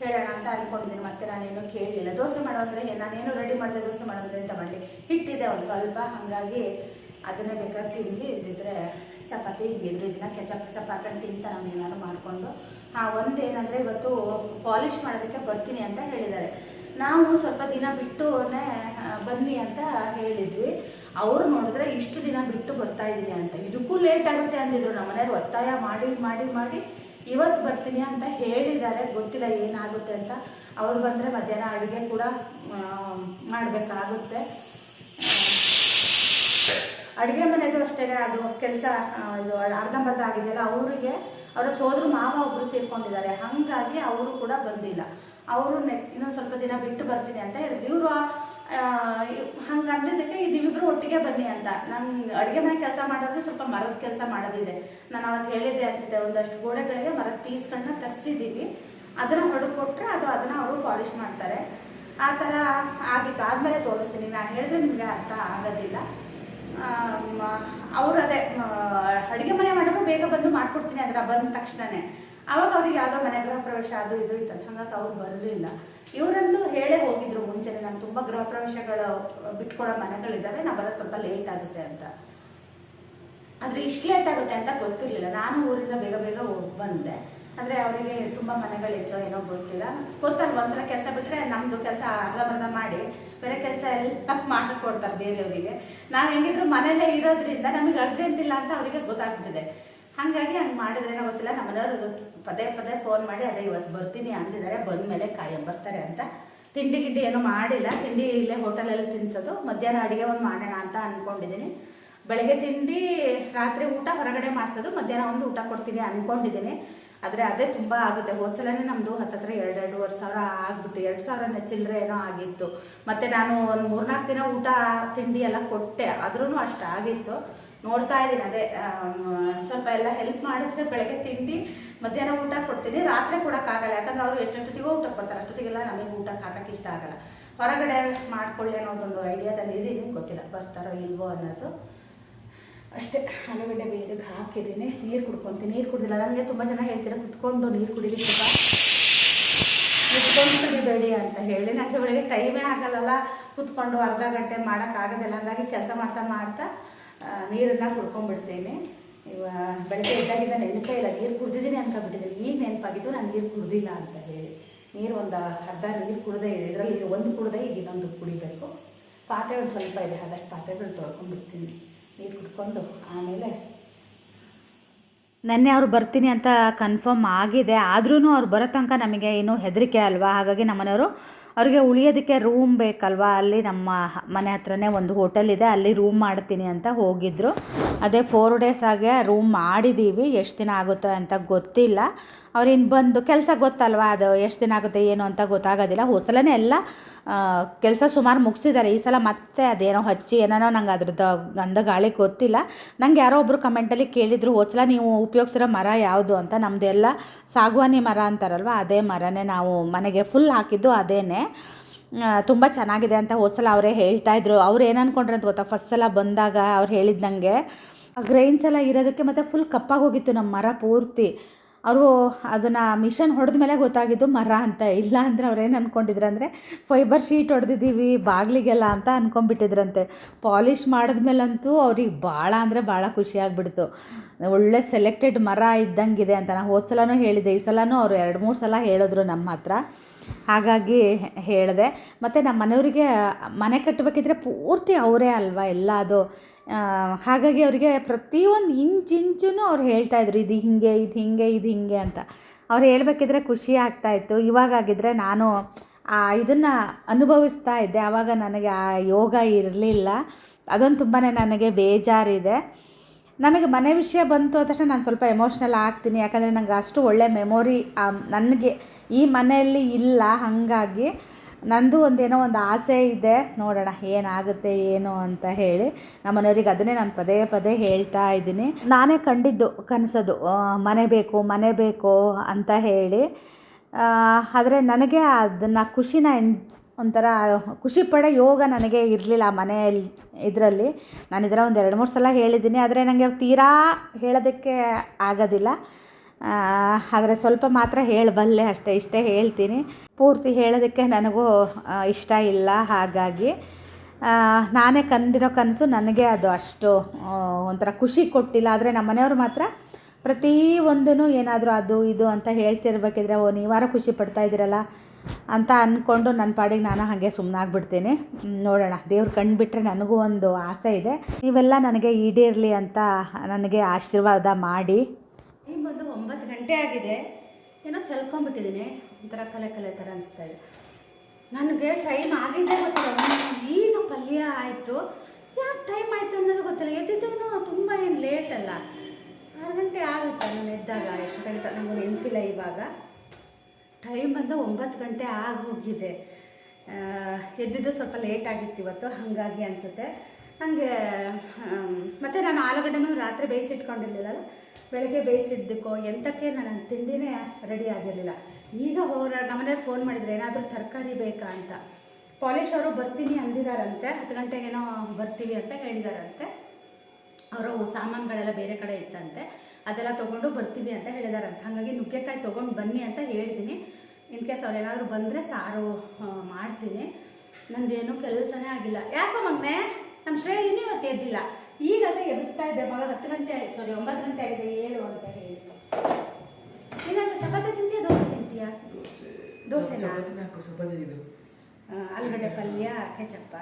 ಹೇಳೋಣ ಅಂತ ಅನ್ಕೊಂಡಿದ್ದೀನಿ, ಮತ್ತೆ ನಾನೇನು ಕೇಳಲಿಲ್ಲ ದೋಸೆ ಮಾಡೋದ್ರೆ ನಾನೇನು ರೆಡಿ ಮಾಡಿದೆ ದೋಸೆ ಮಾಡೋದ್ರೆ ಅಂತ ಮಾಡಲಿ? ಹಿಟ್ಟಿದೆ ಒಂದು ಸ್ವಲ್ಪ, ಹಾಗಾಗಿ ಅದನ್ನೇ ಬೇಕಾದ್ರೆ ತಿಂದು ಇದ್ದಿದ್ರೆ ಚಪಾತಿ ಹಿಂಗಿದ್ರು. ಇದನ್ನ ಕೆಚಪ್ ಕೆಚಪ್ ಹಾಕೊಂಡು ತಿಂತ ನಾನು ಏನಾದ್ರು ಮಾಡಿಕೊಂಡು. ಹಾಂ ಒಂದೇನಂದರೆ ಇವತ್ತು ಪಾಲಿಷ್ ಮಾಡೋದಕ್ಕೆ ಬರ್ತೀನಿ ಅಂತ ಹೇಳಿದ್ದಾರೆ. ನಾವು ಸ್ವಲ್ಪ ದಿನ ಬಿಟ್ಟು ಬನ್ನಿ ಅಂತ ಹೇಳಿದ್ವಿ. ಅವ್ರು ನೋಡಿದ್ರೆ ಇಷ್ಟು ದಿನ ಬಿಟ್ಟು ಬರ್ತಾ ಇದ್ದೀನಿ ಅಂತ. ಇದಕ್ಕೂ ಲೇಟ್ ಆಗುತ್ತೆ ಅಂದಿದ್ರು. ನಮ್ಮ ಮನೆಯವ್ರು ಒತ್ತಾಯ ಮಾಡಿ ಮಾಡಿ ಮಾಡಿ ಇವತ್ತು ಬರ್ತೀನಿ ಅಂತ ಹೇಳಿದ್ದಾರೆ. ಗೊತ್ತಿಲ್ಲ ಏನಾಗುತ್ತೆ ಅಂತ. ಅವ್ರು ಬಂದರೆ ಮಧ್ಯಾಹ್ನ ಅಡುಗೆ ಕೂಡ ಮಾಡಬೇಕಾಗುತ್ತೆ. ಅಡುಗೆ ಮನೆಯದು ಅಷ್ಟೇ, ಅದು ಕೆಲಸ ಇದು ಅರ್ಧಂಬರ್ಧ ಆಗಿದೆಯಲ್ಲ, ಅವರಿಗೆ, ಅವರ ಸೋದರು ಮಾವ ಒಬ್ಬರು ತೀರ್ಕೊಂಡಿದ್ದಾರೆ. ಹಾಗಾಗಿ ಅವರು ಕೂಡ ಬಂದಿಲ್ಲ. ಅವರು ಇನ್ನೊಂದು ಸ್ವಲ್ಪ ದಿನ ಬಿಟ್ಟು ಬರ್ತೀನಿ ಅಂತ ಹೇಳಿದ್ರು. ಇವರು ಹಂಗೆ ಅಂದಿದ್ದಕ್ಕೆ ನೀವಿಬ್ರು ಒಟ್ಟಿಗೆ ಬನ್ನಿ ಅಂತ. ನಂಗೆ ಅಡುಗೆ ಮನೆ ಕೆಲಸ ಮಾಡೋದು ಸ್ವಲ್ಪ ಮರದ ಕೆಲಸ ಮಾಡೋದಿದೆ. ನಾನು ಅವತ್ತು ಹೇಳಿದ್ದೆ ಅನ್ಸುತ್ತೆ, ಒಂದಷ್ಟು ಗೋಡೆಗಳಿಗೆ ಮರದ ಪೀಸ್ಗಳನ್ನ ತರಿಸಿದ್ದೀವಿ ಅದನ್ನು ಹೊಡ್ಕೊಟ್ರೆ ಅದು ಅದನ್ನು ಅವರು ಪಾಲಿಷ್ ಮಾಡ್ತಾರೆ. ಆ ಥರ ಆಗಿತ್ತು ಆದಮೇಲೆ ತೋರಿಸ್ತೀನಿ. ನಾನು ಹೇಳಿದ್ರೆ ನಿಮಗೆ ಅರ್ಥ ಆಗೋದಿಲ್ಲ. ಅವರು ಅದೇ ಅಡುಗೆ ಮನೆ ಮಾಡೋದು ಬೇಗ ಬಂದು ಮಾಡ್ಕೊಡ್ತೀನಿ ಅದರ ಬಂದ ತಕ್ಷಣನೇ. ಆವಾಗ ಅವ್ರಿಗೆ ಯಾವುದೋ ಮನೆ ಗೃಹ ಪ್ರವೇಶ ಅದು ಇದು ಇತ್ತಂತ ಹಂಗಾಗಿ ಅವ್ರು ಬರಲಿಲ್ಲ. ಇವರಂತೂ ಹೇಳೇ ಹೋಗಿದ್ರು ಮುಂಚೆನೆ, ನಾನು ತುಂಬ ಗೃಹ ಪ್ರವೇಶಗಳು ಬಿಟ್ಕೊಡೋ ಮನೆಗಳಿದ್ದಾವೆ, ನಾ ಬರೋ ಸ್ವಲ್ಪ ಲೇಟ್ ಆಗುತ್ತೆ ಅಂತ. ಆದರೆ ಇಷ್ಟು ಲೇಟ್ ಆಗುತ್ತೆ ಅಂತ ಗೊತ್ತಿರಲಿಲ್ಲ. ನಾನು ಊರಿಂದ ಬೇಗ ಬೇಗ ಹೋಗಿ ಬಂದೆ. ಅಂದರೆ ಅವರಿಗೆ ತುಂಬ ಮನೆಗಳಿತ್ತು ಏನೋ ಗೊತ್ತಿಲ್ಲ. ಗೊತ್ತಲ್ಲ ಒಂದ್ಸಲ ಕೆಲಸ ಬಿಟ್ಟರೆ ನಮ್ಮದು ಕೆಲಸ ಅರ್ಧಂಬರ್ಧ ಮಾಡಿ ಬೇರೆ ಕೆಲಸ ಎಲ್ಲ ಮಾಡಕ್ ಕೊಡ್ತಾರೆ ಬೇರೆಯವರಿಗೆ. ನಾವು ಹೆಂಗಿದ್ರು ಮನೇಲೇ ಇರೋದ್ರಿಂದ ನಮಗೆ ಅರ್ಜೆಂಟ್ ಇಲ್ಲ ಅಂತ ಅವರಿಗೆ ಗೊತ್ತಾಗ್ಬಿಟ್ಟಿದೆ ಹಾಗಾಗಿ ಹಂಗೆ ಮಾಡಿದ್ರೇನೋ ಗೊತ್ತಿಲ್ಲ. ನಮ್ಮ ಮನೆಯವರು ಪದೇ ಪದೇ ಫೋನ್ ಮಾಡಿ, ಅದೇ ಇವತ್ತು ಬರ್ತೀನಿ ಅಂದಿದ್ದಾರೆ, ಬಂದಮೇಲೆ ಕಾಯಂ ಬರ್ತಾರೆ ಅಂತ. ತಿಂಡಿ ಗಿಂಡಿ ಏನೂ ಮಾಡಿಲ್ಲ. ತಿಂಡಿ ಇಲ್ಲೇ ಹೋಟೆಲಲ್ಲಿ ತಿನ್ಸೋದು. ಮಧ್ಯಾಹ್ನ ಅಡುಗೆ ಒಂದು ಮಾಡೋಣ ಅಂತ ಅಂದ್ಕೊಂಡಿದ್ದೀನಿ ಬೆಳಗ್ಗೆ ತಿಂಡಿ, ರಾತ್ರಿ ಊಟ ಹೊರಗಡೆ ಮಾಡಿಸೋದು. ಮಧ್ಯಾಹ್ನ ಒಂದು ಊಟ ಕೊಡ್ತೀನಿ ಅಂದ್ಕೊಂಡಿದ್ದೀನಿ ಆದರೆ ಅದೇ ತುಂಬ ಆಗುತ್ತೆ. ಹೋದ್ಸಲನೇ ನಮ್ಮದು ಹತ್ತತ್ರ ಎರಡು ಸಾವಿರ ಆಗ್ಬಿಟ್ಟು, ಎರಡು ಸಾವಿರ ಚಿಲ್ಲರೆ ಏನೋ ಆಗಿತ್ತು. ಮತ್ತು ನಾನು ಒಂದು ಮೂರ್ನಾಲ್ಕು ದಿನ ಊಟ, ತಿಂಡಿ ಎಲ್ಲ ಕೊಟ್ಟೆ. ಆದ್ರೂ ಅಷ್ಟು ಆಗಿತ್ತು. ನೋಡ್ತಾ ಇದ್ದೀನಿ. ಅದೇ ಸ್ವಲ್ಪ ಎಲ್ಲ ಹೆಲ್ಪ್ ಮಾಡಿದ್ರೆ ಬೆಳಗ್ಗೆ ತಿಂಡಿ, ಮಧ್ಯಾಹ್ನ ಊಟ ಕೊಡ್ತೀನಿ. ರಾತ್ರಿ ಕೊಡೋಕ್ಕಾಗಲ್ಲ ಯಾಕಂದ್ರೆ ಅವರು ಎಷ್ಟೊತ್ತಿಗೋ ಊಟಕ್ಕೆ ಬರ್ತಾರೆ. ಅಷ್ಟೊತ್ತಿಗೆಲ್ಲ ನಮಗೆ ಊಟಕ್ಕೆ ಹಾಕಕ್ಕೆ ಇಷ್ಟ ಆಗಲ್ಲ. ಹೊರಗಡೆ ಮಾಡ್ಕೊಳ್ಳಿ ಅನ್ನೋದೊಂದು ಐಡಿಯಾದಲ್ಲಿ ಇದೀನಿ ಗೊತ್ತಿಲ್ಲ. ಬರ್ತಾರೋ ಇಲ್ವೋ ಅನ್ನೋದು. ಅಷ್ಟೇ. ಆಲೂಗಡ್ಡೆ ಬೇಯದಕ್ಕೆ ಹಾಕಿದ್ದೀನಿ. ನೀರು ಕುಡ್ಕೊತೀನಿ. ನೀರು ಕುಡಿದಿಲ್ಲ. ನನಗೆ ತುಂಬ ಜನ ಹೇಳ್ತೀರ, ಕುತ್ಕೊಂಡು ನೀರು ಕುಡೀರಿ ಸ್ವಲ್ಪ ಕುತ್ಕೊಂಡು ಕುಡಿಬೇಡಿ ಅಂತ ಹೇಳಿ. ನನಗೆ ಬೆಳಗ್ಗೆ ಟೈಮೇ ಆಗಲ್ಲಲ್ಲ. ಕುತ್ಕೊಂಡು ಅರ್ಧ ಗಂಟೆ ಮಾಡೋಕ್ಕಾಗೋದಿಲ್ಲ ಹಾಗಾಗಿ ಕೆಲಸ ಮಾಡ್ತಾ ಮಾಡ್ತಾ ನೀರನ್ನು ಕುಡ್ಕೊಂಡ್ಬಿಡ್ತೇನೆ. ಇವ, ಬೆಳಗ್ಗೆ ಇದ್ದಾಗಿದ್ದ ನೆನಪೇ ಇಲ್ಲ. ನೀರು ಕುಡ್ದಿದ್ದೀನಿ ಅಂತ ಬಿಟ್ಟಿದ್ದೀನಿ ಈಗ ನೆನಪಾಗಿದ್ದು ನಾನು ನೀರು ಕುಡ್ದಿಲ್ಲ ಅಂತ ಹೇಳಿ. ನೀರು ಒಂದು ಅರ್ಧ ನೀರು ಕುಡ್ದೇ ಇದೆ. ಇದರಲ್ಲಿ ಒಂದು ಕುಡ್ದೆ ಈಗ ಇನ್ನೊಂದು ಕುಡಿಬೇಕು. ಪಾತ್ರೆ ಒಂದು ಸ್ವಲ್ಪ ಇದೆ. ಅದಷ್ಟು ಪಾತ್ರೆಗಳು ತೊಳ್ಕೊಂಡ್ಬಿಡ್ತೀನಿ. ನೀರು ಕುಡ್ಕೊಂಡು ಆಮೇಲೆ ನೆನ್ನೆ ಅವ್ರು ಬರ್ತೀನಿ ಅಂತ ಕನ್ಫರ್ಮ್ ಆಗಿದೆ. ಆದ್ರೂ ಅವ್ರು ಬರೋ ತನಕ ನಮಗೆ ಏನು ಹೆದರಿಕೆ ಅಲ್ವಾ? ಹಾಗಾಗಿ ನಮ್ಮನೆಯವರು ಅವ್ರಿಗೆ ಉಳಿಯೋದಕ್ಕೆ ರೂಮ್ ಬೇಕಲ್ವಾ? ಅಲ್ಲಿ ನಮ್ಮ ಮನೆ ಹತ್ರನೇ ಒಂದು ಹೋಟೆಲ್ ಇದೆ, ಅಲ್ಲಿ ರೂಮ್ ಮಾಡ್ತೀನಿ ಅಂತ ಹೋಗಿದ್ರು. ಅದೇ ಫೋರ್ ಡೇಸ್ ಆಗಿ ರೂಮ್ ಮಾಡಿದ್ದೀವಿ ಎಷ್ಟು ದಿನ ಆಗುತ್ತೋ ಅಂತ ಗೊತ್ತಿಲ್ಲ. ಅವ್ರಿನ್ನು ಬಂದು ಕೆಲಸ ಗೊತ್ತಲ್ವಾ? ಅದು ಎಷ್ಟು ದಿನ ಆಗುತ್ತೆ, ಏನು ಅಂತ ಗೊತ್ತಾಗೋದಿಲ್ಲ. ಹೋಸಲನೇ ಎಲ್ಲ ಕೆಲಸ ಸುಮಾರು ಮುಗಿಸಿದ್ದಾರೆ ಈ ಸಲ ಮತ್ತೆ ಅದೇನೋ ಹಚ್ಚಿ, ಏನೇನೋ ನಂಗೆ ಅದ್ರದ್ದು ಗಂಧ ಗಾಳಿ ಗೊತ್ತಿಲ್ಲ. ನಂಗೆ ಯಾರೋ ಒಬ್ಬರು ಕಮೆಂಟಲ್ಲಿ ಕೇಳಿದ್ರು ಹೋದ್ಸಲ ನೀವು ಉಪಯೋಗಿಸಿರೋ ಮರ ಯಾವುದು? ಅಂತ. ನಮ್ಮದು ಎಲ್ಲ ಸಾಗುವಾನಿ ಮರ ಅಂತಾರಲ್ವ? ಅದೇ ಮರನೇ ನಾವು ಮನೆಗೆ ಫುಲ್ ಹಾಕಿದ್ದು ಅದೇನೆ. ತುಂಬ ಚೆನ್ನಾಗಿದೆ ಅಂತ ಹೋದ್ಸಲ ಅವರೇ ಹೇಳ್ತಾ ಇದ್ರು. ಅವ್ರು ಏನು ಅಂದ್ಕೊಂಡ್ರೆ ಅಂತ ಗೊತ್ತಾ? ಫಸ್ಟ್ ಸಲ ಬಂದಾಗ ಅವ್ರು ಹೇಳಿದ್ದಂಗೆ ಗ್ರೈನ್ಸ್ ಎಲ್ಲ ಇರೋದಕ್ಕೆ ಮತ್ತು ಫುಲ್ ಕಪ್ಪಾಗೋಗಿತ್ತು ನಮ್ಮ ಮರ ಪೂರ್ತಿ. ಅವರು ಅದನ್ನು ಮಿಷನ್ ಹೊಡೆದ ಮೇಲೆ ಗೊತ್ತಾಗಿದ್ದು ಮರ ಅಂತ. ಇಲ್ಲ ಅಂದರೆ ಅವ್ರೇನು ಅಂದ್ಕೊಂಡಿದ್ರು ಅಂದರೆ, ಫೈಬರ್ ಶೀಟ್ ಹೊಡೆದಿದ್ದೀವಿ ಬಾಗಿಲಿಗೆಲ್ಲ ಅಂತ ಅಂದ್ಕೊಂಡ್ಬಿಟ್ಟಿದ್ರಂತೆ ಪಾಲಿಷ್ ಮಾಡಿದ್ಮೇಲಂತೂ ಅವ್ರಿಗೆ ಭಾಳ ಅಂದರೆ ಭಾಳ ಖುಷಿ ಆಗಿಬಿಡ್ತು. ಒಳ್ಳೆ ಸೆಲೆಕ್ಟೆಡ್ ಮರ ಇದ್ದಂಗಿದೆ ಅಂತ ನಾನು ಹೋದ ಸಲನೂ ಹೇಳಿದೆ. ಈ ಸಲನೂ ಅವರು ಎರಡು ಮೂರು ಸಲ ಹೇಳಿದ್ರು ನಮ್ಮ ಹತ್ರ. ಹಾಗಾಗಿ ಹೇಳಿದೆ. ಮತ್ತು ನಮ್ಮ ಮನೆಯವರಿಗೆ ಮನೆ ಕಟ್ಟಬೇಕಿದ್ರೆ ಪೂರ್ತಿ ಅವರೇ ಅಲ್ವಾ ಎಲ್ಲ ಅದು ಹಾಗಾಗಿ ಅವರಿಗೆ ಪ್ರತಿಯೊಂದು ಇಂಚ್ ಇಂಚೂ ಅವ್ರು ಹೇಳ್ತಾಯಿದ್ರು ಇದು ಹಿಂಗೆ ಇದು ಹಿಂಗೆ ಇದು ಹಿಂಗೆ ಅಂತ. ಅವ್ರು ಹೇಳಬೇಕಿದ್ರೆ ಖುಷಿ ಆಗ್ತಾಯಿತ್ತು ಇವಾಗಾಗಿದ್ದರೆ ನಾನು, ಆ, ಇದನ್ನು ಅನುಭವಿಸ್ತಾ ಇದ್ದೆ. ಆವಾಗ ನನಗೆ ಆ ಯೋಗ ಇರಲಿಲ್ಲ. ಅದೊಂದು ತುಂಬಾ ನನಗೆ ಬೇಜಾರಿದೆ. ನನಗೆ ಮನೆ ವಿಷಯ ಬಂತು ತಕ್ಷಣ ನಾನು ಸ್ವಲ್ಪ ಎಮೋಷ್ನಲ್ ಆಗ್ತೀನಿ. ಯಾಕಂದರೆ ನನಗೆ ಅಷ್ಟು ಒಳ್ಳೆ ಮೆಮೊರಿ ನನಗೆ ಈ ಮನೆಯಲ್ಲಿ ಇಲ್ಲ ಹಾಗಾಗಿ ನಂದು ಒಂದೇನೋ ಒಂದು ಆಸೆ ಇದೆ. ನೋಡೋಣ ಏನಾಗುತ್ತೆ, ಏನು ಅಂತ ಹೇಳಿ. ನಮ್ಮ ಮನೆಯವ್ರಿಗೆ ಅದನ್ನೇ ನಾನು ಪದೇ ಪದೇ ಹೇಳ್ತಾ ಇದ್ದೀನಿ. ನಾನೇ ಕಂಡಿದ್ದು ಕನಸದು ಮನೆ ಬೇಕು ಮನೆ ಬೇಕು ಅಂತ ಹೇಳಿ. ಆದರೆ ನನಗೆ ಅದನ್ನು ಖುಷಿನ ಒಂಥರ ಖುಷಿ ಪಡೋ ಯೋಗ ನನಗೆ ಇರಲಿಲ್ಲ ಮನೆಯಲ್ಲಿ ಇದರಲ್ಲಿ. ನಾನು ಇದರ ಒಂದು ಎರಡು ಮೂರು ಸಲ ಹೇಳಿದ್ದೀನಿ, ಆದರೆ ನನಗೆ ತೀರಾ ಹೇಳೋದಕ್ಕೆ ಆಗೋದಿಲ್ಲ. ಆದರೆ ಸ್ವಲ್ಪ ಮಾತ್ರ ಹೇಳಬಲ್ಲೆ ಅಷ್ಟೇ, ಇಷ್ಟೇ ಹೇಳ್ತೀನಿ. ಪೂರ್ತಿ ಹೇಳೋದಕ್ಕೆ ನನಗೂ ಇಷ್ಟ ಇಲ್ಲ ಹಾಗಾಗಿ. ನಾನೇ ಕಂಡಿರೋ ಕನಸು ನನಗೆ ಅದು ಅಷ್ಟು ಒಂಥರ ಖುಷಿ ಕೊಟ್ಟಿಲ್ಲ. ಆದರೆ ನಮ್ಮ ಮನೆಯವರು ಮಾತ್ರ ಪ್ರತಿ ಒಂದೂ ಏನಾದರೂ ಅದು ಇದು ಅಂತ ಹೇಳ್ತಿರ್ಬೇಕಿದ್ರೆ, ಓ, ನೀವಾರ ಖುಷಿ ಪಡ್ತಾ ಇದ್ದೀರಲ್ಲ ಅಂತ ಅಂದ್ಕೊಂಡು ನನ್ನ ಪಾಡಿಗೆ ನಾನು ಹಾಗೆ ಸುಮ್ಮನಾಗ್ಬಿಡ್ತೀನಿ ನೋಡೋಣ. ದೇವ್ರು ಕಂಡುಬಿಟ್ರೆ ನನಗೂ ಒಂದು ಆಸೆ ಇದೆ. ನೀವೆಲ್ಲ ನನಗೆ ಈಡೇರಲಿ ಅಂತ ನನಗೆ ಆಶೀರ್ವಾದ ಮಾಡಿ. ಈಗ ಬಂದು ಒಂಬತ್ತು ಗಂಟೆ ಆಗಿದೆ. ಏನೋ ಚಲ್ಕೊಂಡ್ಬಿಟ್ಟಿದ್ದೀನಿ ಒಂಥರ ಕಲೆ ಕಲೆ ಥರ ಅನಿಸ್ತಾ ಇದೆ. ನನಗೆ ಟೈಮ್ ಆಗಿದ್ದೇ ಗೊತ್ತಿಲ್ಲ. ಈಗ ಪಲ್ಯ ಆಯಿತು. ಯಾಕೆ ಟೈಮ್ ಆಯಿತು ಅನ್ನೋದು ಗೊತ್ತಿಲ್ಲ. ಎದ್ದಿದ್ದೇನೋ ತುಂಬ ಏನು ಲೇಟ್ ಅಲ್ಲ. ಆರು ಗಂಟೆ ಆಗುತ್ತೆ ನಾನು ಎದ್ದಾಗ. ಎಷ್ಟೊತ್ತಾಗಿತ್ತು ನಮಗೆ ನೆನಪಿಲ್ಲ ಇವಾಗ. ಟೈಮ್ ಬಂದು ಒಂಬತ್ತು ಗಂಟೆ ಆಗೋಗಿದೆ. ಎದ್ದಿದ್ದು ಸ್ವಲ್ಪ ಲೇಟ್ ಆಗಿತ್ತು ಇವತ್ತು. ಹಾಗಾಗಿ ಅನಿಸುತ್ತೆ. ನನಗೆ ಮತ್ತು ನಾನು ಆಲೂಗಡ್ಡೆನೂ ರಾತ್ರಿ ಬೇಯಿಸಿಟ್ಕೊಂಡಿರಲಿಲ್ಲ ಬೆಳಗ್ಗೆ ಬೇಯಿಸಿದ್ದಕ್ಕೋ ಎಂಥಕ್ಕೆ ನಾನು ತಿಂಡಿನೇ ರೆಡಿ ಆಗಿರಲಿಲ್ಲ. ಈಗ ಹೋರ ನಮ್ಮನೆಯವ್ರು ಫೋನ್ ಮಾಡಿದರೆ ಏನಾದರೂ ತರಕಾರಿ ಬೇಕಾ ಅಂತ. ಕಾಲೇಜ್ ಅವರು ಬರ್ತೀನಿ ಅಂದಿದ್ದಾರಂತೆ ಹತ್ತು ಗಂಟೆಗೇನೋ ಬರ್ತೀವಿ ಅಂತ ಹೇಳಿದಾರಂತೆ. ಅವರು ಸಾಮಾನುಗಳೆಲ್ಲ ಬೇರೆ ಕಡೆ ಇತ್ತಂತೆ, ಅದೆಲ್ಲ ತೊಗೊಂಡು ಬರ್ತೀವಿ ಅಂತ ಹೇಳಿದಾರಂತೆ. ಹಾಗಾಗಿ ನುಗ್ಗೆಕಾಯಿ ತೊಗೊಂಡು ಬನ್ನಿ ಅಂತ ಹೇಳ್ತೀನಿ. ಇನ್ ಕೇಸ್ ಅವ್ರು ಏನಾದರೂ ಬಂದರೆ ಸಾರು ಮಾಡ್ತೀನಿ. ನಂದೇನು ಕೆಲಸನೇ ಆಗಿಲ್ಲ. ಯಾಕೋ ಮಗ್ನೆ ನಮ್ಮ ಶ್ರೇಯ ಇನ್ನೂ ಇವತ್ತು ಎದ್ದಿಲ್ಲ. ಈಗಲೇ ಎಬ್ಬಿಸ್ತಾ ಇದ್ದೆ ಮಗ ಹತ್ತು ಗಂಟೆ ಆಯ್ತು ಸಾರಿ ಒಂಬತ್ತು ಗಂಟೆ ಆಗಿದೆ ಏಳು ಅಂತ ಹೇಳಿ. ಏನಂತ ಚಪಾತಿ ತಿಂತೀಯ ದೋಸೆ ತಿಂತೀಯ? ದೋಸೆನಾ? ಆಲೂಗಡ್ಡೆ ಪಲ್ಯ ಕೆಚಪ್ಪ.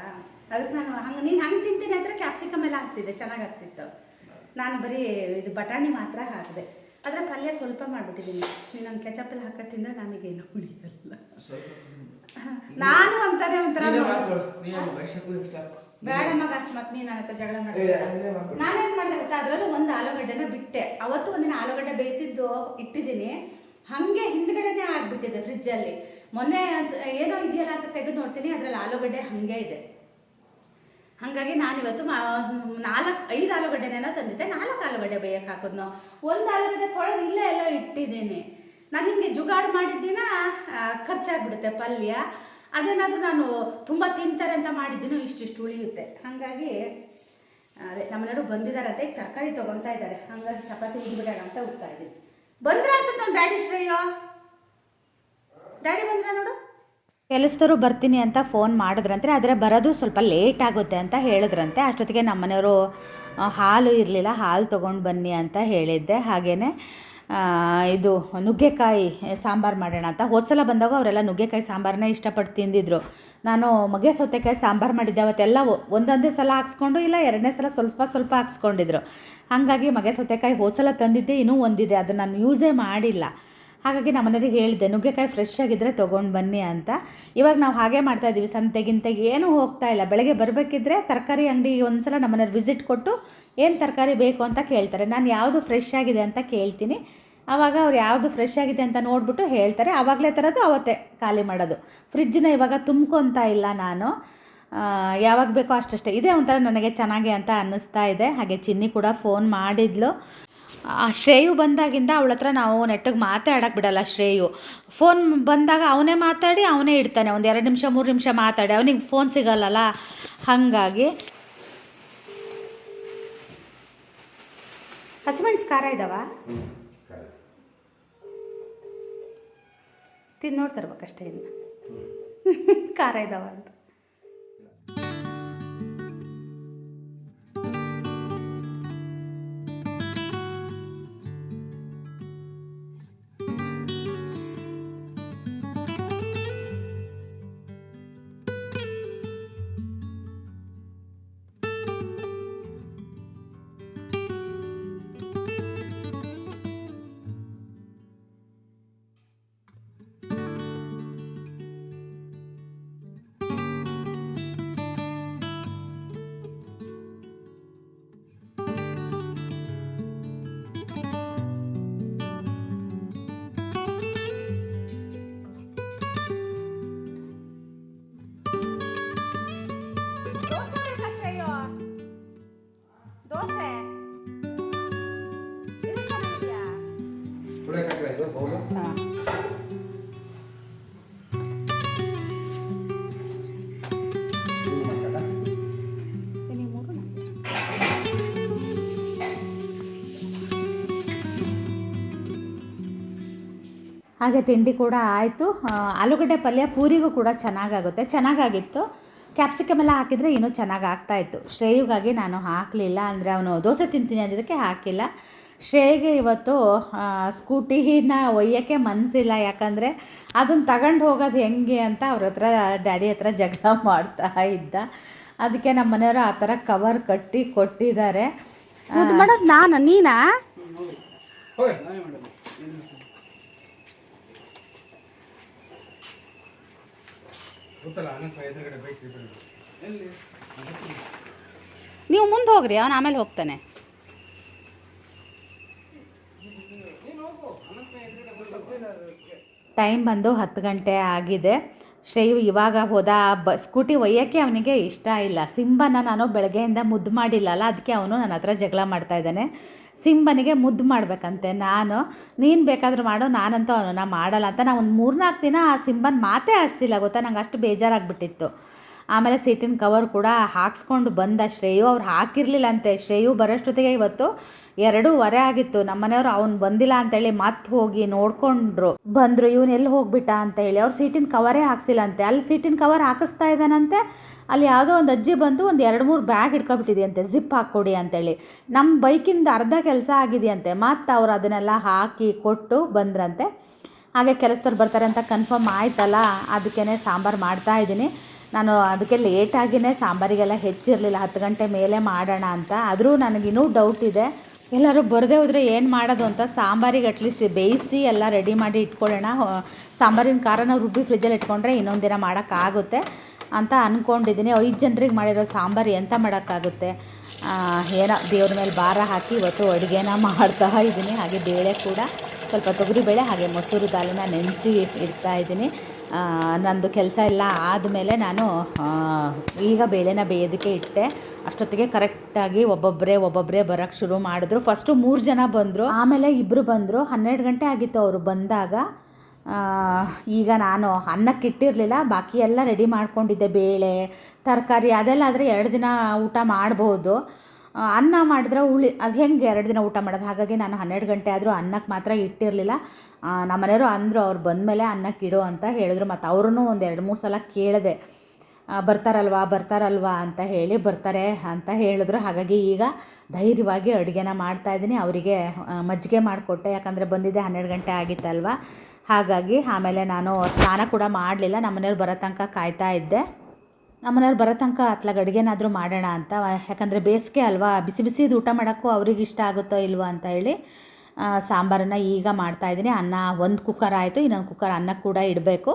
ಅದಕ್ಕೆ ನಾನು ಹಂಗೆ ನೀನು ಹಂಗೆ ತಿಂತೀನಿ ಅಂದರೆ ಕ್ಯಾಪ್ಸಿಕಮ್ ಎಲ್ಲ ಹಾಕ್ತಿದ್ದೆ ಚೆನ್ನಾಗಿ ಆಗ್ತಿತ್ತು ನಾನು ಬರೀ ಇದು ಬಟಾಣಿ ಮಾತ್ರ ಹಾಕಿದೆ. ಅದರ ಪಲ್ಯ ಸ್ವಲ್ಪ ಮಾಡಿಬಿಟ್ಟಿದ್ದೀನಿ. ನೀನು ಹಂಗೆ ಕೆಚಪ್ ಎಲ್ಲ ಹಾಕೋ ತಿಂದರೆ ನನಗೇನು ಉಳಿಯಲ್ಲ. ನಾನು ಅಂತಾನೆ ಒಂಥರ ಬೇಡ ಮಗ ಮತ್ತೆ ನೀನ್ ನನ್ನ ಜಗಳ ಮಾಡಿ. ನಾನೇನ್ ಮಾಡಿದೆ ಗೊತ್ತಾ? ಅದ್ರಲ್ಲೂ ಒಂದು ಆಲೂಗಡ್ಡೆನ ಬಿಟ್ಟೆ. ಅವತ್ತು ಒಂದಿನ ಆಲೂಗಡ್ಡೆ ಬೇಯಿಸಿದ್ದು ಇಟ್ಟಿದ್ದೀನಿ. ಹಂಗೆ ಹಿಂದ್ಗಡೆನೆ ಆಗ್ಬಿಟ್ಟಿದೆ ಫ್ರಿಜ್ಜಲ್ಲಿ. ಮೊನ್ನೆ ಏನೋ ಇದೆಯಲ್ಲ ಅಂತ ತೆಗೆದು ನೋಡ್ತೀನಿ ಅದ್ರಲ್ಲಿ ಆಲೂಗಡ್ಡೆ ಹಂಗೆ ಇದೆ. ಹಾಗಾಗಿ ನಾನಿವತ್ತು ನಾಲ್ಕು ಐದು ಆಲೂಗಡ್ಡೆನೇನೋ ತಂದಿದ್ದೆ. ನಾಲ್ಕು ಆಲೂಗಡ್ಡೆ ಬೇಯಕ್ಕೆ ಹಾಕೋದ್ನು. ಒಂದ್ ಆಲೂಗಡ್ಡೆ ತೊಳೆದು ಇಲ್ಲೇ ಎಲ್ಲೋ ಇಟ್ಟಿದ್ದೀನಿ. ನಾನು ಹಿಂಗೆ ಜುಗಾಡ್ ಮಾಡಿದ್ದಿನ ಖರ್ಚಾಗ್ಬಿಡುತ್ತೆ ಪಲ್ಯ. ಅದೇನಾದರೂ ನಾನು ತುಂಬ ತಿಂತಾರೆ ಅಂತ ಮಾಡಿದ್ದೀನೋ ಇಷ್ಟಿಷ್ಟು ಉಳಿಯುತ್ತೆ. ಹಾಗಾಗಿ, ಅದೇ ನಮ್ಮನೆಯವರು ಬಂದಿದ್ದಾರೆ ಈಗ ತರಕಾರಿ ತೊಗೊತಾ ಇದ್ದಾರೆ. ಹಾಗಾಗಿ ಚಪಾತಿ ಹಿಡಿಬಿಡೋಣ ಅಂತ ಹೋಗ್ತಾ ಇದ್ದೀನಿ ಬಂದ್ರೆ ಅನ್ಸುತ್ತೆ ನಮ್ಮ ಡ್ಯಾಡಿ ಶ್ರೇಯೋ? ಡ್ಯಾಡಿ ಬಂದ್ರ ನೋಡು? ಕೆಲಸದವರು ಬರ್ತೀನಿ ಅಂತ ಫೋನ್ ಮಾಡಿದ್ರಂತೆ, ಆದರೆ ಬರೋದು ಸ್ವಲ್ಪ ಲೇಟ್ ಆಗುತ್ತೆ ಅಂತ ಹೇಳಿದ್ರಂತೆ. ಅಷ್ಟೊತ್ತಿಗೆ ನಮ್ಮನೆಯವರು ಹಾಲು ಇರಲಿಲ್ಲ, ಹಾಲು ತೊಗೊಂಡು ಬನ್ನಿ ಅಂತ ಹೇಳಿದ್ದೆ. ಹಾಗೆಯೇ ಇದು ನುಗ್ಗೆಕಾಯಿ ಸಾಂಬಾರು ಮಾಡೋಣ ಅಂತ. ಹೋದ ಸಲ ಬಂದಾಗ ಅವರೆಲ್ಲ ನುಗ್ಗೆಕಾಯಿ ಸಾಂಬಾರನ್ನ ಇಷ್ಟಪಟ್ಟು ತಿಂದಿದ್ರು. ನಾನು ಮಗೆ ಸೌತೆಕಾಯಿ ಸಾಂಬಾರು ಮಾಡಿದ್ದೆ, ಅವತ್ತೆಲ್ಲ ಒಂದೊಂದೇ ಸಲ ಹಾಕ್ಸ್ಕೊಂಡು ಇಲ್ಲ, ಎರಡನೇ ಸಲ ಸ್ವಲ್ಪ ಸ್ವಲ್ಪ ಹಾಕ್ಸ್ಕೊಂಡಿದ್ರು. ಹಾಗಾಗಿ ಮಗೆ ಸೌತೆಕಾಯಿ ಹೋದ ಸಲ ತಂದಿದ್ದೆ, ಇನ್ನೂ ಒಂದಿದೆ. ಅದನ್ನು ನಾನು ಯೂಸೇ ಮಾಡಿಲ್ಲ. ಹಾಗಾಗಿ ನಮ್ಮ ಮನೆಯವ್ರಿಗೆ ಹೇಳಿದೆ, ನುಗ್ಗೆಕಾಯಿ ಫ್ರೆಶ್ ಆಗಿದ್ದರೆ ತೊಗೊಂಡು ಬನ್ನಿ ಅಂತ. ಇವಾಗ ನಾವು ಹಾಗೆ ಮಾಡ್ತಾ ಇದ್ದೀವಿ ಸಂತೆಗಿಂತೆಗೆ ಏನೂ ಹೋಗ್ತಾ ಇಲ್ಲ. ಬೆಳಗ್ಗೆ ಬರಬೇಕಿದ್ರೆ ತರಕಾರಿ ಅಂಗಡಿಗೆ ಒಂದು ಸಲ ನಮ್ಮ ಮನೆಯವ್ರು ವಿಸಿಟ್ ಕೊಟ್ಟು ಏನು ತರಕಾರಿ ಬೇಕು ಅಂತ ಕೇಳ್ತಾರೆ. ನಾನು ಯಾವುದು ಫ್ರೆಶ್ ಆಗಿದೆ ಅಂತ ಕೇಳ್ತೀನಿ. ಆವಾಗ ಅವ್ರು ಯಾವುದು ಫ್ರೆಶ್ ಆಗಿದೆ ಅಂತ ನೋಡಿಬಿಟ್ಟು ಹೇಳ್ತಾರೆ. ಆವಾಗಲೇ ತರೋದು ಅವತ್ತೇ ಖಾಲಿ ಮಾಡೋದು. ಫ್ರಿಜ್ಜನ್ನ ಇವಾಗ ತುಂಬ್ಕೊತಾ ಇಲ್ಲ ನಾನು. ಯಾವಾಗ ಬೇಕೋ ಅಷ್ಟಷ್ಟೇ. ಇದೇ ಒಂಥರ ನನಗೆ ಚೆನ್ನಾಗಿ ಅಂತ ಅನ್ನಿಸ್ತಾ ಇದೆ. ಹಾಗೆ ಚಿನ್ನಿ ಕೂಡ ಫೋನ್ ಮಾಡಿದ್ಲು. ಆ, ಶ್ರೇಯು ಬಂದಾಗಿಂದ ಅವಳ ಹತ್ರ ನಾವು ನೆಟ್ಟಗೆ ಮಾತಾಡಕ್ಕೆ ಬಿಡಲ್ಲ ಶ್ರೇಯು. ಫೋನ್ ಬಂದಾಗ ಅವನೇ ಮಾತಾಡಿ ಅವನೇ ಇಡ್ತಾನೆ. ಒಂದು ಎರಡು ನಿಮಿಷ ಮೂರು ನಿಮಿಷ ಮಾತಾಡಿ. ಅವನಿಗೆ ಫೋನ್ ಸಿಗಲ್ಲಲ್ಲ? ಹಾಗಾಗಿ. ಹಸ್ಬೆಂಡ್ಸ್ ಖಾರ ಇದಾವ? ತಿಂದು ನೋಡ್ತಿರ್ಬೇಕಷ್ಟೇ ಇನ್ನು. (laughs) ಖಾರ ಇದಾವ ಅಂತ. ಹಾಗೆ ತಿಂಡಿ ಕೂಡ ಆಯಿತು. ಆಲೂಗಡ್ಡೆ ಪಲ್ಯ ಪೂರಿಗೂ ಕೂಡ ಚೆನ್ನಾಗಾಗುತ್ತೆ. ಚೆನ್ನಾಗಾಗಿತ್ತು. ಕ್ಯಾಪ್ಸಿಕಮ್ ಎಲ್ಲ ಹಾಕಿದರೆ ಇನ್ನೂ ಚೆನ್ನಾಗಿ ಆಗ್ತಾಯಿತ್ತು ಶ್ರೇಯುಗಾಗಿ ನಾನು ಹಾಕಲಿಲ್ಲ. ಅಂದರೆ ಅವನು ದೋಸೆ ತಿಂತೀನಿ ಅಂದಿದ್ದಕ್ಕೆ ಹಾಕಿಲ್ಲ. ಶ್ರೇಯ್ಗೆ ಇವತ್ತು ಸ್ಕೂಟಿನ ಒಯ್ಯೋಕ್ಕೆ ಮನಸ್ಸಿಲ್ಲ ಯಾಕಂದರೆ ಅದನ್ನು ತಗೊಂಡು ಹೋಗೋದು ಹೆಂಗೆ ಅಂತ ಅವ್ರ ಹತ್ರ ಡ್ಯಾಡಿ ಹತ್ರ ಜಗಳ (laughs) ಮಾಡ್ತಾ ಇದ್ದ. ಅದಕ್ಕೆ ನಮ್ಮ ಮನೆಯವರು ಆ ಥರ ಕವರ್ ಕಟ್ಟಿ ಕೊಟ್ಟಿದ್ದಾರೆ. ಮಾಡೋದು ನಾನು ನೀನಾ ಹೋಯ್ ಗೊತ್ತಲ್ಲ ಅನಂತ ಎದುರುಗಡೆ ಬೈಕ್ ಎಲ್ಲಿ ನೀವು ಮುಂದೆ ಹೋಗ್ರಿ ಅವನು ಆಮೇಲೆ ಹೋಗ್ತಾನೆ. ಟೈಮ್ ಬಂದು ಹತ್ತು ಗಂಟೆ ಆಗಿದೆ. ಶ್ರೇಯು ಇವಾಗ ಹೋದ, ಬ, ಸ್ಕೂಟಿ ಒಯ್ಯೋಕ್ಕೆ ಅವನಿಗೆ ಇಷ್ಟ ಇಲ್ಲ. ಸಿಂಬನ ನಾನು ಬೆಳಗ್ಗೆಯಿಂದ ಮುದ್ದು ಮಾಡಿಲ್ಲಲ್ಲ ಅದಕ್ಕೆ ಅವನು ನನ್ನ ಹತ್ರ ಜಗಳ ಮಾಡ್ತಾ ಇದ್ದಾನೆ. ಸಿಂಬನಿಗೆ ಮುದ್ದು ಮಾಡಬೇಕಂತೆ. ನಾನು, ನೀನು ಬೇಕಾದರೂ ಮಾಡು, ನಾನಂತೂ ಅವನನ್ನ ಮಾಡಲ್ಲ ಅಂತ. ನಾನು ಒಂದು ಮೂರ್ನಾಲ್ಕು ದಿನ ಆ ಸಿಂಬನ್ ಮಾತೇ ಆಡಿಸಿಲ್ಲ, ಗೊತ್ತಾ? ನಂಗೆ ಅಷ್ಟು ಬೇಜಾರಾಗ್ಬಿಟ್ಟಿತ್ತು. ಆಮೇಲೆ ಸೀಟಿನ ಕವರ್ ಕೂಡ ಹಾಕ್ಸ್ಕೊಂಡು ಬಂದ ಶ್ರೇಯು. ಅವ್ರು ಹಾಕಿರಲಿಲ್ಲಂತೆ ಶ್ರೇಯು ಬರೋಷ್ಟೊತ್ತಿಗೆ ಇವತ್ತು ಎರಡೂವರೆ ಆಗಿತ್ತು. ನಮ್ಮನೆಯವರು ಅವ್ನು ಬಂದಿಲ್ಲ ಅಂತೇಳಿ ಮತ್ತೆ ಹೋಗಿ ನೋಡ್ಕೊಂಡ್ರು. ಬಂದರು, ಇವನು ಎಲ್ಲಿ ಹೋಗ್ಬಿಟ್ಟ? ಅಂತ ಹೇಳಿ. ಅವ್ರು ಸೀಟಿನ ಕವರೇ ಹಾಕ್ಸಿಲ್ಲ ಅಂತೆ ಅಲ್ಲಿ ಸೀಟಿನ ಕವರ್ ಹಾಕಿಸ್ತಾ ಇದ್ದಾನಂತೆ. ಅಲ್ಲಿ ಯಾವುದೋ ಒಂದು ಅಜ್ಜಿ ಬಂದು ಒಂದು ಎರಡು ಮೂರು ಬ್ಯಾಗ್ ಇಟ್ಕೊಬಿಟ್ಟಿದೆಯಂತೆ. ಜಿಪ್ ಹಾಕ್ಕೊಡಿ ಅಂತೇಳಿ. ನಮ್ಮ ಬೈಕಿಂದ ಅರ್ಧ ಕೆಲಸ ಆಗಿದೆಯಂತೆ. ಮತ್ತು ಅವ್ರು ಅದನ್ನೆಲ್ಲ ಹಾಕಿ ಕೊಟ್ಟು ಬಂದ್ರಂತೆ. ಹಾಗೆ ಕೆಲಸದವ್ರು ಬರ್ತಾರೆ ಅಂತ ಕನ್ಫರ್ಮ್ ಆಯ್ತಲ್ಲ. ಅದಕ್ಕೇ ಸಾಂಬಾರು ಮಾಡ್ತಾ ಇದ್ದೀನಿ. ನಾನು ಅದಕ್ಕೆ ಲೇಟಾಗಿಯೇ ಸಾಂಬಾರಿಗೆಲ್ಲ ಹೆಚ್ಚಿರಲಿಲ್ಲ. ಹತ್ತು ಗಂಟೆ ಮೇಲೆ ಮಾಡೋಣ ಅಂತ. ಆದರೂ ನನಗಿನ್ನೂ ಡೌಟ್ ಇದೆ. ಎಲ್ಲರೂ ಬರದೇ ಹೋದರೆ ಏನು ಮಾಡೋದು ಅಂತ ಸಾಂಬಾರಿಗೆ ಅಟ್ಲೀಸ್ಟ್ ಬೇಯಿಸಿ ಎಲ್ಲ ರೆಡಿ ಮಾಡಿ ಇಟ್ಕೊಳ್ಳೋಣ. ಸಾಂಬಾರಿನ ಖಾರನ ರುಬ್ಬಿ ಫ್ರಿಜ್ಜಲ್ಲಿ ಇಟ್ಕೊಂಡ್ರೆ ಇನ್ನೊಂದು ದಿನ ಮಾಡೋಕ್ಕಾಗುತ್ತೆ ಅಂತ ಅಂದ್ಕೊಂಡಿದ್ದೀನಿ ಐದು ಜನರಿಗೆ ಮಾಡಿರೋ ಸಾಂಬಾರು ಎಂತ ಮಾಡೋಕ್ಕಾಗುತ್ತೆ? ಏನೋ ದೇವ್ರ ಮೇಲೆ ಭಾರ ಹಾಕಿ ಇವತ್ತು ಅಡುಗೆನ ಮಾಡ್ತಾ ಇದ್ದೀನಿ ಹಾಗೆ ಬೇಳೆ ಕೂಡ ಸ್ವಲ್ಪ ತೊಗರಿ ಬೇಳೆ ಹಾಗೆ ಮೊಸರು ದಾಲನ್ನ ನೆನೆಸಿ ಇಡ್ತಾ ಇದ್ದೀನಿ ನಂದು ಕೆಲಸ ಎಲ್ಲ ಆದಮೇಲೆ ನಾನು ಈಗ ಬೇಳೆನ ಬೇಯೋದಕ್ಕೆ ಇಟ್ಟೆ. ಅಷ್ಟೊತ್ತಿಗೆ ಕರೆಕ್ಟಾಗಿ ಒಬ್ಬೊಬ್ಬರೇ ಒಬ್ಬೊಬ್ಬರೇ ಬರೋಕ್ಕೆ ಶುರು ಮಾಡಿದ್ರು. ಫಸ್ಟು ಮೂರು ಜನ ಬಂದರು. ಆಮೇಲೆ ಇಬ್ಬರು ಬಂದರು. ಹನ್ನೆರಡು ಗಂಟೆ ಆಗಿತ್ತು ಅವರು ಬಂದಾಗ. ಈಗ ನಾನು ಅನ್ನಕ್ಕೆ ಇಟ್ಟಿರಲಿಲ್ಲ. ಬಾಕಿ ಎಲ್ಲ ರೆಡಿ ಮಾಡ್ಕೊಂಡಿದ್ದೆ. ಬೇಳೆ, ತರಕಾರಿ ಅದೆಲ್ಲ ಆದರೆ ಎರಡು ದಿನ ಊಟ ಮಾಡ್ಬೋದು. ಅನ್ನ ಮಾಡಿದ್ರೆ ಉಳಿ ಅದು ಹೆಂಗೆ ಎರಡು ದಿನ ಊಟ ಮಾಡೋದು? ಹಾಗಾಗಿ ನಾನು ಹನ್ನೆರಡು ಗಂಟೆ ಆದರೂ ಅನ್ನಕ್ಕೆ ಮಾತ್ರ ಇಟ್ಟಿರಲಿಲ್ಲ. ನಮ್ಮ ಮನೆಯವರು ಅಂದರು ಅವ್ರು ಬಂದಮೇಲೆ ಅನ್ನಕ್ಕೆ ಇಡು ಅಂತ ಹೇಳಿದ್ರು. ಮತ್ತು ಅವ್ರೂ ಒಂದು ಎರಡು ಮೂರು ಸಲ ಕೇಳಿದೆ ಬರ್ತಾರಲ್ವಾ ಬರ್ತಾರಲ್ವಾ? ಅಂತ ಹೇಳಿ ಬರ್ತಾರೆ ಅಂತ ಹೇಳಿದ್ರು. ಹಾಗಾಗಿ ಈಗ ಧೈರ್ಯವಾಗಿ ಅಡುಗೆನ ಮಾಡ್ತಾಯಿದ್ದೀನಿ ಅವರಿಗೆ ಮಜ್ಜಿಗೆ ಮಾಡಿಕೊಟ್ಟೆ. ಯಾಕಂದರೆ ಬಂದಿದ್ದೆ ಹನ್ನೆರಡು ಗಂಟೆ ಆಗಿತ್ತಲ್ವ? ಹಾಗಾಗಿ ಆಮೇಲೆ ನಾನು ಸ್ನಾನ ಕೂಡ ಮಾಡಲಿಲ್ಲ. ನಮ್ಮನೆಯವ್ರು ಬರೋ ತನಕ ಕಾಯ್ತಾ ಇದ್ದೆ. ನಮ್ಮನೆಯವ್ರು ಬರೋ ತನಕ ಅತ್ಲಾಗ ಅಡುಗೆನಾದರೂ ಮಾಡೋಣ ಅಂತ, ಯಾಕಂದರೆ ಬೇಸಿಗೆ ಅಲ್ವಾ, ಬಿಸಿ ಬಿಸಿದು ಊಟ ಮಾಡೋಕ್ಕೂ ಅವ್ರಿಗೆ ಇಷ್ಟ ಆಗುತ್ತೋ ಇಲ್ವೋ ಅಂತ ಹೇಳಿ ಸಾಂಬಾರನ್ನು ಈಗ ಮಾಡ್ತಾಯಿದ್ದೀನಿ ಅನ್ನ ಒಂದು ಕುಕ್ಕರ್ ಆಯಿತು, ಇನ್ನೊಂದು ಕುಕ್ಕರ್ ಅನ್ನ ಕೂಡ ಇಡಬೇಕು.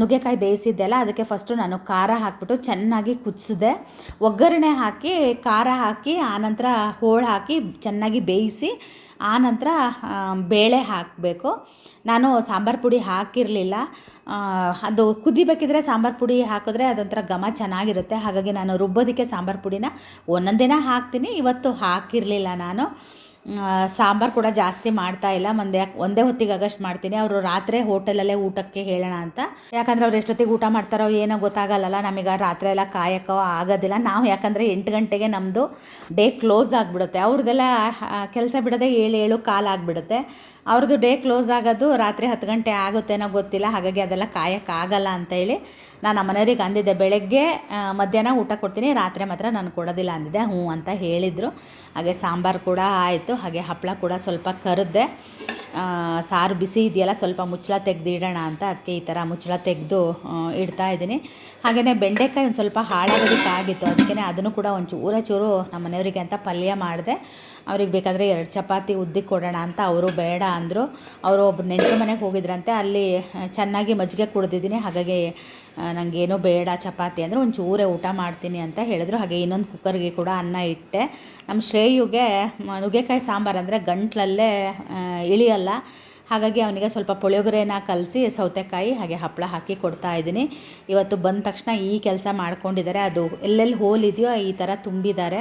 ನುಗ್ಗೆಕಾಯಿ ಬೇಯಿಸಿದ್ದೆಲ್ಲ ಅದಕ್ಕೆ ಫಸ್ಟು ನಾನು ಖಾರ ಹಾಕಿಬಿಟ್ಟು ಚೆನ್ನಾಗಿ ಕುದಿಸಿದೆ. ಒಗ್ಗರಣೆ ಹಾಕಿ, ಖಾರ ಹಾಕಿ ಆನಂತರ ಹೋಳು ಹಾಕಿ ಚೆನ್ನಾಗಿ ಬೇಯಿಸಿ ಆನಂತರ ನಂತರ ಬೇಳೆ ಹಾಕಬೇಕು. ನಾನು ಸಾಂಬಾರು ಪುಡಿ ಹಾಕಿರಲಿಲ್ಲ. ಅದು ಕುದಿಬೇಕಿದ್ರೆ ಸಾಂಬಾರು ಪುಡಿ ಹಾಕಿದ್ರೆ ಅದೊಂಥರ ಘಮ ಚೆನ್ನಾಗಿರುತ್ತೆ. ಹಾಗಾಗಿ ನಾನು ರುಬ್ಬೋದಕ್ಕೆ ಸಾಂಬಾರು ಪುಡಿನ ಒಂದೊಂದಿನ ಹಾಕ್ತೀನಿ. ಇವತ್ತು ಹಾಕಿರಲಿಲ್ಲ ನಾನು. ಸಾಂಬಾರು ಕೂಡ ಜಾಸ್ತಿ ಮಾಡ್ತಾ ಇಲ್ಲ. ಒಂದೇ ಒಂದೇ ಹೊತ್ತಿಗೆ ಆಗಷ್ಟು ಮಾಡ್ತೀನಿ. ಅವರು ರಾತ್ರಿ ಹೋಟೆಲಲ್ಲೇ ಊಟಕ್ಕೆ ಹೇಳೋಣ ಅಂತ. ಯಾಕಂದರೆ ಅವ್ರು ಎಷ್ಟೊತ್ತಿಗೆ ಊಟ ಮಾಡ್ತಾರೋ ಏನೋ ಗೊತ್ತಾಗಲ್ಲಲ್ಲ. ನಮಗೆ ರಾತ್ರಿ ಎಲ್ಲ ಕಾಯಕ್ಕೋ ಆಗೋದಿಲ್ಲ. ನಾವು ಯಾಕಂದರೆ ಎಂಟು ಗಂಟೆಗೆ ನಮ್ಮದು ಡೇ ಕ್ಲೋಸ್ ಆಗಿಬಿಡುತ್ತೆ. ಅವ್ರದ್ದೆಲ್ಲ ಕೆಲಸ ಬಿಡದೆ ಏಳು ಏಳು ಕಾಲು ಆಗಿಬಿಡುತ್ತೆ. ಅವ್ರದ್ದು ಡೇ ಕ್ಲೋಸ್ ಆಗೋದು ರಾತ್ರಿ ಹತ್ತು ಗಂಟೆ ಆಗುತ್ತೇನೋ ಗೊತ್ತಿಲ್ಲ. ಹಾಗಾಗಿ ಅದೆಲ್ಲ ಕಾಯೋಕ್ಕಾಗಲ್ಲ ಅಂತೇಳಿ ನಾನು ಮನೆಯವ್ರಿಗೆ ಅಂದಿದ್ದೆ, ಬೆಳಗ್ಗೆ ಮಧ್ಯಾಹ್ನ ಊಟ ಕೊಡ್ತೀನಿ, ರಾತ್ರಿ ಮಾತ್ರ ನಾನು ಕೊಡೋದಿಲ್ಲ ಅಂದಿದ್ದೆ. ಹ್ಞೂ ಅಂತ ಹೇಳಿದರು. ಹಾಗೆ ಸಾಂಬಾರು ಕೂಡ ಆಯಿತು, ಹಾಗೆ ಹಪ್ಪಳ ಕೂಡ ಸ್ವಲ್ಪ ಕರೆದೆ ಸಾರು ಬಿಸಿ ಇದೆಯಲ್ಲ, ಸ್ವಲ್ಪ ಮುಚ್ಚಳ ತೆಗೆದಿಡೋಣ ಅಂತ ಅದಕ್ಕೆ ಈ ಥರ ಮುಚ್ಚಳ ತೆಗೆದು ಇಡ್ತಾ ಇದ್ದೀನಿ. ಹಾಗೆಯೇ ಬೆಂಡೆಕಾಯಿ ಒಂದು ಸ್ವಲ್ಪ ಹಾಳಾಗೋದಕ್ಕಾಗಿತ್ತು ಅದಕ್ಕೆ ಅದನ್ನು ಕೂಡ ಒಂದು ಚೂರ ಚೂರು ನಮ್ಮ ಮನೆಯವರಿಗೆ ಅಂತ ಪಲ್ಯ ಮಾಡಿದೆ. ಅವ್ರಿಗೆ ಬೇಕಾದರೆ ಎರಡು ಚಪಾತಿ ಉದ್ದಿ ಕೊಡೋಣ ಅಂತ ಅವರು ಬೇಡ ಅಂದರು. ಅವರು ಒಬ್ಬರು ನೆಂಟರ ಮನೆಗೆ ಹೋಗಿದ್ರಂತೆ, ಅಲ್ಲಿ ಚೆನ್ನಾಗಿ ಮಜ್ಜಿಗೆ ಕುಡ್ದಿದ್ದೀನಿ, ಹಾಗಾಗಿ ನನಗೇನು ಬೇಡ ಚಪಾತಿ ಅಂದರೆ ಒಂದು ಚೂರೆ ಊಟ ಮಾಡ್ತೀನಿ ಅಂತ ಹೇಳಿದ್ರು. ಹಾಗೆ ಇನ್ನೊಂದು ಕುಕ್ಕರ್ಗೆ ಕೂಡ ಅನ್ನ ಇಟ್ಟೆ. ನಮ್ಮ ಶ್ರೇಯುಗೆ ನುಗ್ಗೆಕಾಯಿ ಸಾಂಬಾರು ಅಂದರೆ ಗಂಟ್ಲಲ್ಲೇ ಇಳಿಯಲ್ಲ. ಹಾಗಾಗಿ ಅವನಿಗೆ ಸ್ವಲ್ಪ ಪುಳಿಯೋಗರೆನ ಕಲಸಿ ಸೌತೆಕಾಯಿ, ಹಾಗೆ ಹಪ್ಪಳ ಹಾಕಿ ಕೊಡ್ತಾ ಇದ್ದೀನಿ. ಇವತ್ತು ಬಂದ ತಕ್ಷಣ ಈ ಕೆಲಸ ಮಾಡ್ಕೊಂಡಿದ್ದಾರೆ. ಅದು ಎಲ್ಲೆಲ್ಲಿ ಹೋಲಿದೆಯೋ ಈ ಥರ ತುಂಬಿದ್ದಾರೆ.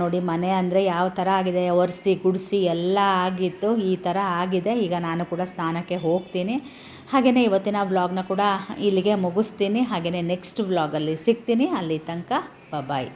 ನೋಡಿ, ಮನೆ ಅಂದರೆ ಯಾವ ಥರ ಆಗಿದೆ? ಒರೆಸಿ, ಗುಡಿಸಿ ಎಲ್ಲ ಆಗಿತ್ತು, ಈ ಥರ ಆಗಿದೆ. ಈಗ ನಾನು ಕೂಡ ಸ್ನಾನಕ್ಕೆ ಹೋಗ್ತೀನಿ. ಹಾಗೆಯೇ ಇವತ್ತಿನ ವ್ಲಾಗ್ನ ಕೂಡ ಇಲ್ಲಿಗೆ ಮುಗಿಸ್ತೀನಿ. ಹಾಗೆಯೇ ನೆಕ್ಸ್ಟ್ ವ್ಲಾಗಲ್ಲಿ ಸಿಗ್ತೀನಿ. ಅಲ್ಲಿ ತನಕ ಬಾಯ್